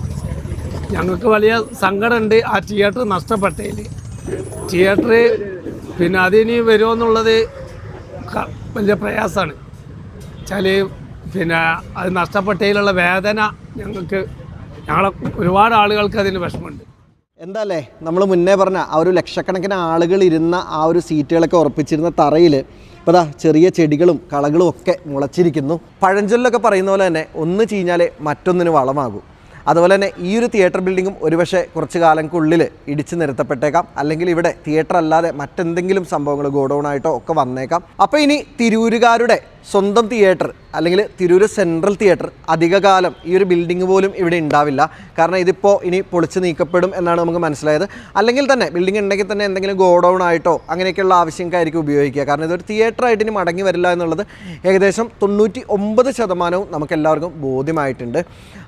ഞങ്ങൾക്ക് വലിയ സങ്കടമുണ്ട് ആ തിയേറ്റർ നഷ്ടപ്പെട്ടതിൽ. തിയേറ്റർ പിന്നെ അതിനി വരുമെന്നുള്ളത് വലിയ പ്രയാസമാണ്. വെച്ചാൽ പിന്നെ അത് നഷ്ടപ്പെട്ടതിലുള്ള വേദന ഞങ്ങൾക്ക് ഞങ്ങളെ ഒരുപാട് ആളുകൾക്ക് അതിന് വിഷമമുണ്ട്. എന്താല്ലേ? നമ്മൾ മുന്നേ പറഞ്ഞ ആ ഒരു ലക്ഷക്കണക്കിന് ആളുകൾ ഇരുന്ന ആ ഒരു സീറ്റുകളൊക്കെ ഉറപ്പിച്ചിരുന്ന തറയിൽ ഇപ്പോൾ അതാ ചെറിയ ചെടികളും കളകളും ഒക്കെ മുളച്ചിരിക്കുന്നു. പഴഞ്ചൊല്ലൊക്കെ പറയുന്ന പോലെ തന്നെ ഒന്ന് ചീഞ്ഞാലേ മറ്റൊന്നിന് വളമാകും. അതുപോലെ തന്നെ ഈ ഒരു തിയേറ്റർ ബിൽഡിങ്ങും ഒരുപക്ഷെ കുറച്ച് കാലങ്ങൾക്കുള്ളിൽ ഇടിച്ചു നിരത്തപ്പെട്ടേക്കാം. അല്ലെങ്കിൽ ഇവിടെ തിയേറ്റർ അല്ലാതെ മറ്റെന്തെങ്കിലും സംഭവങ്ങൾ ഗോഡൗൺ ആയിട്ടോ ഒക്കെ വന്നേക്കാം. അപ്പോൾ ഇനി തിരൂരുകാരുടെ സ്വന്തം തിയേറ്റർ അല്ലെങ്കിൽ തിരൂര് സെൻട്രൽ തിയേറ്റർ അധികകാലം ഈ ഒരു ബിൽഡിംഗ് പോലും ഇവിടെ ഉണ്ടാവില്ല. കാരണം ഇതിപ്പോൾ ഇനി പൊളിച്ച് നീക്കപ്പെടും എന്നാണ് നമുക്ക് മനസ്സിലായത്. അല്ലെങ്കിൽ തന്നെ ബിൽഡിംഗ് ഉണ്ടെങ്കിൽ തന്നെ എന്തെങ്കിലും ഗോഡൗൺ ആയിട്ടോ അങ്ങനെയൊക്കെയുള്ള ആവശ്യങ്ങൾക്കായിരിക്കും ഉപയോഗിക്കുക. കാരണം ഇതൊരു തിയേറ്ററായിട്ട് ഇനി മടങ്ങി വരില്ല എന്നുള്ളത് ഏകദേശം തൊണ്ണൂറ്റി ഒമ്പത് ശതമാനവും നമുക്ക് എല്ലാവർക്കും ബോധ്യമായിട്ടുണ്ട്.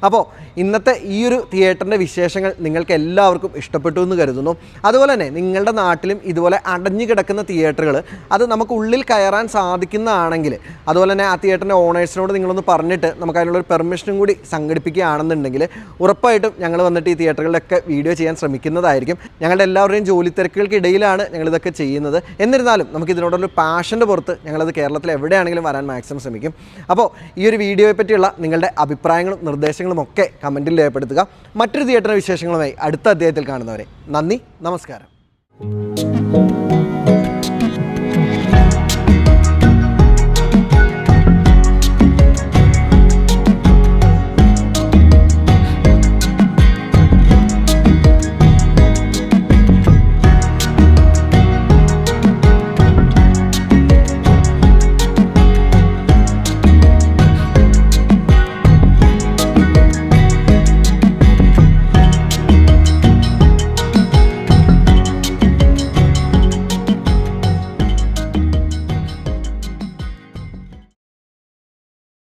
അപ്പോൾ ഇന്നത്തെ ഈ ഒരു തിയേറ്ററിന്റെ വിശേഷങ്ങൾ നിങ്ങൾക്ക് എല്ലാവർക്കും ഇഷ്ടപ്പെട്ടു എന്ന് കരുതുന്നു. അതുപോലെ തന്നെ നിങ്ങളുടെ നാട്ടിലും ഇതുപോലെ അടഞ്ഞു കിടക്കുന്ന തിയേറ്ററുകൾ അത് നമുക്ക് ഉള്ളിൽ കയറാൻ സാധിക്കുന്നതാണെങ്കിൽ അതുപോലെ തന്നെ ആ തിയേറ്ററിന്റെ ഓണേഴ്സിനോട് നിങ്ങളൊന്ന് പറഞ്ഞിട്ട് നമുക്ക് അതിനുള്ളൊരു പെർമിഷനും കൂടി സംഘടിപ്പിക്കുകയാണെന്നുണ്ടെങ്കിൽ ഉറപ്പായിട്ടും ഞങ്ങൾ വന്നിട്ട് ഈ തിയേറ്ററുകളിലൊക്കെ വീഡിയോ ചെയ്യാൻ ശ്രമിക്കുന്നതായിരിക്കും. ഞങ്ങളുടെ എല്ലാവരുടെയും ജോലി തിരക്കുകൾക്കിടയിലാണ് ഞങ്ങളിതൊക്കെ ചെയ്യുന്നത്. എന്നിരുന്നാലും നമുക്ക് ഇതിനോടൊരു പാഷന്റെ പുറത്ത് ഞങ്ങളത് കേരളത്തിൽ എവിടെയാണെങ്കിലും വരാൻ മാക്സിമം ശ്രമിക്കും. അപ്പോൾ ഈ ഒരു വീഡിയോയെ പറ്റിയുള്ള നിങ്ങളുടെ അഭിപ്രായങ്ങളും നിർദ്ദേശങ്ങളും ഒക്കെ കമന്റിൽ രേഖപ്പെടുത്തുക. മറ്റൊരു തിയേറ്ററിന്റെ വിശേഷങ്ങളുമായി അടുത്ത അധ്യായത്തിൽ കാണുന്നവരെ നന്ദി നമസ്കാരം.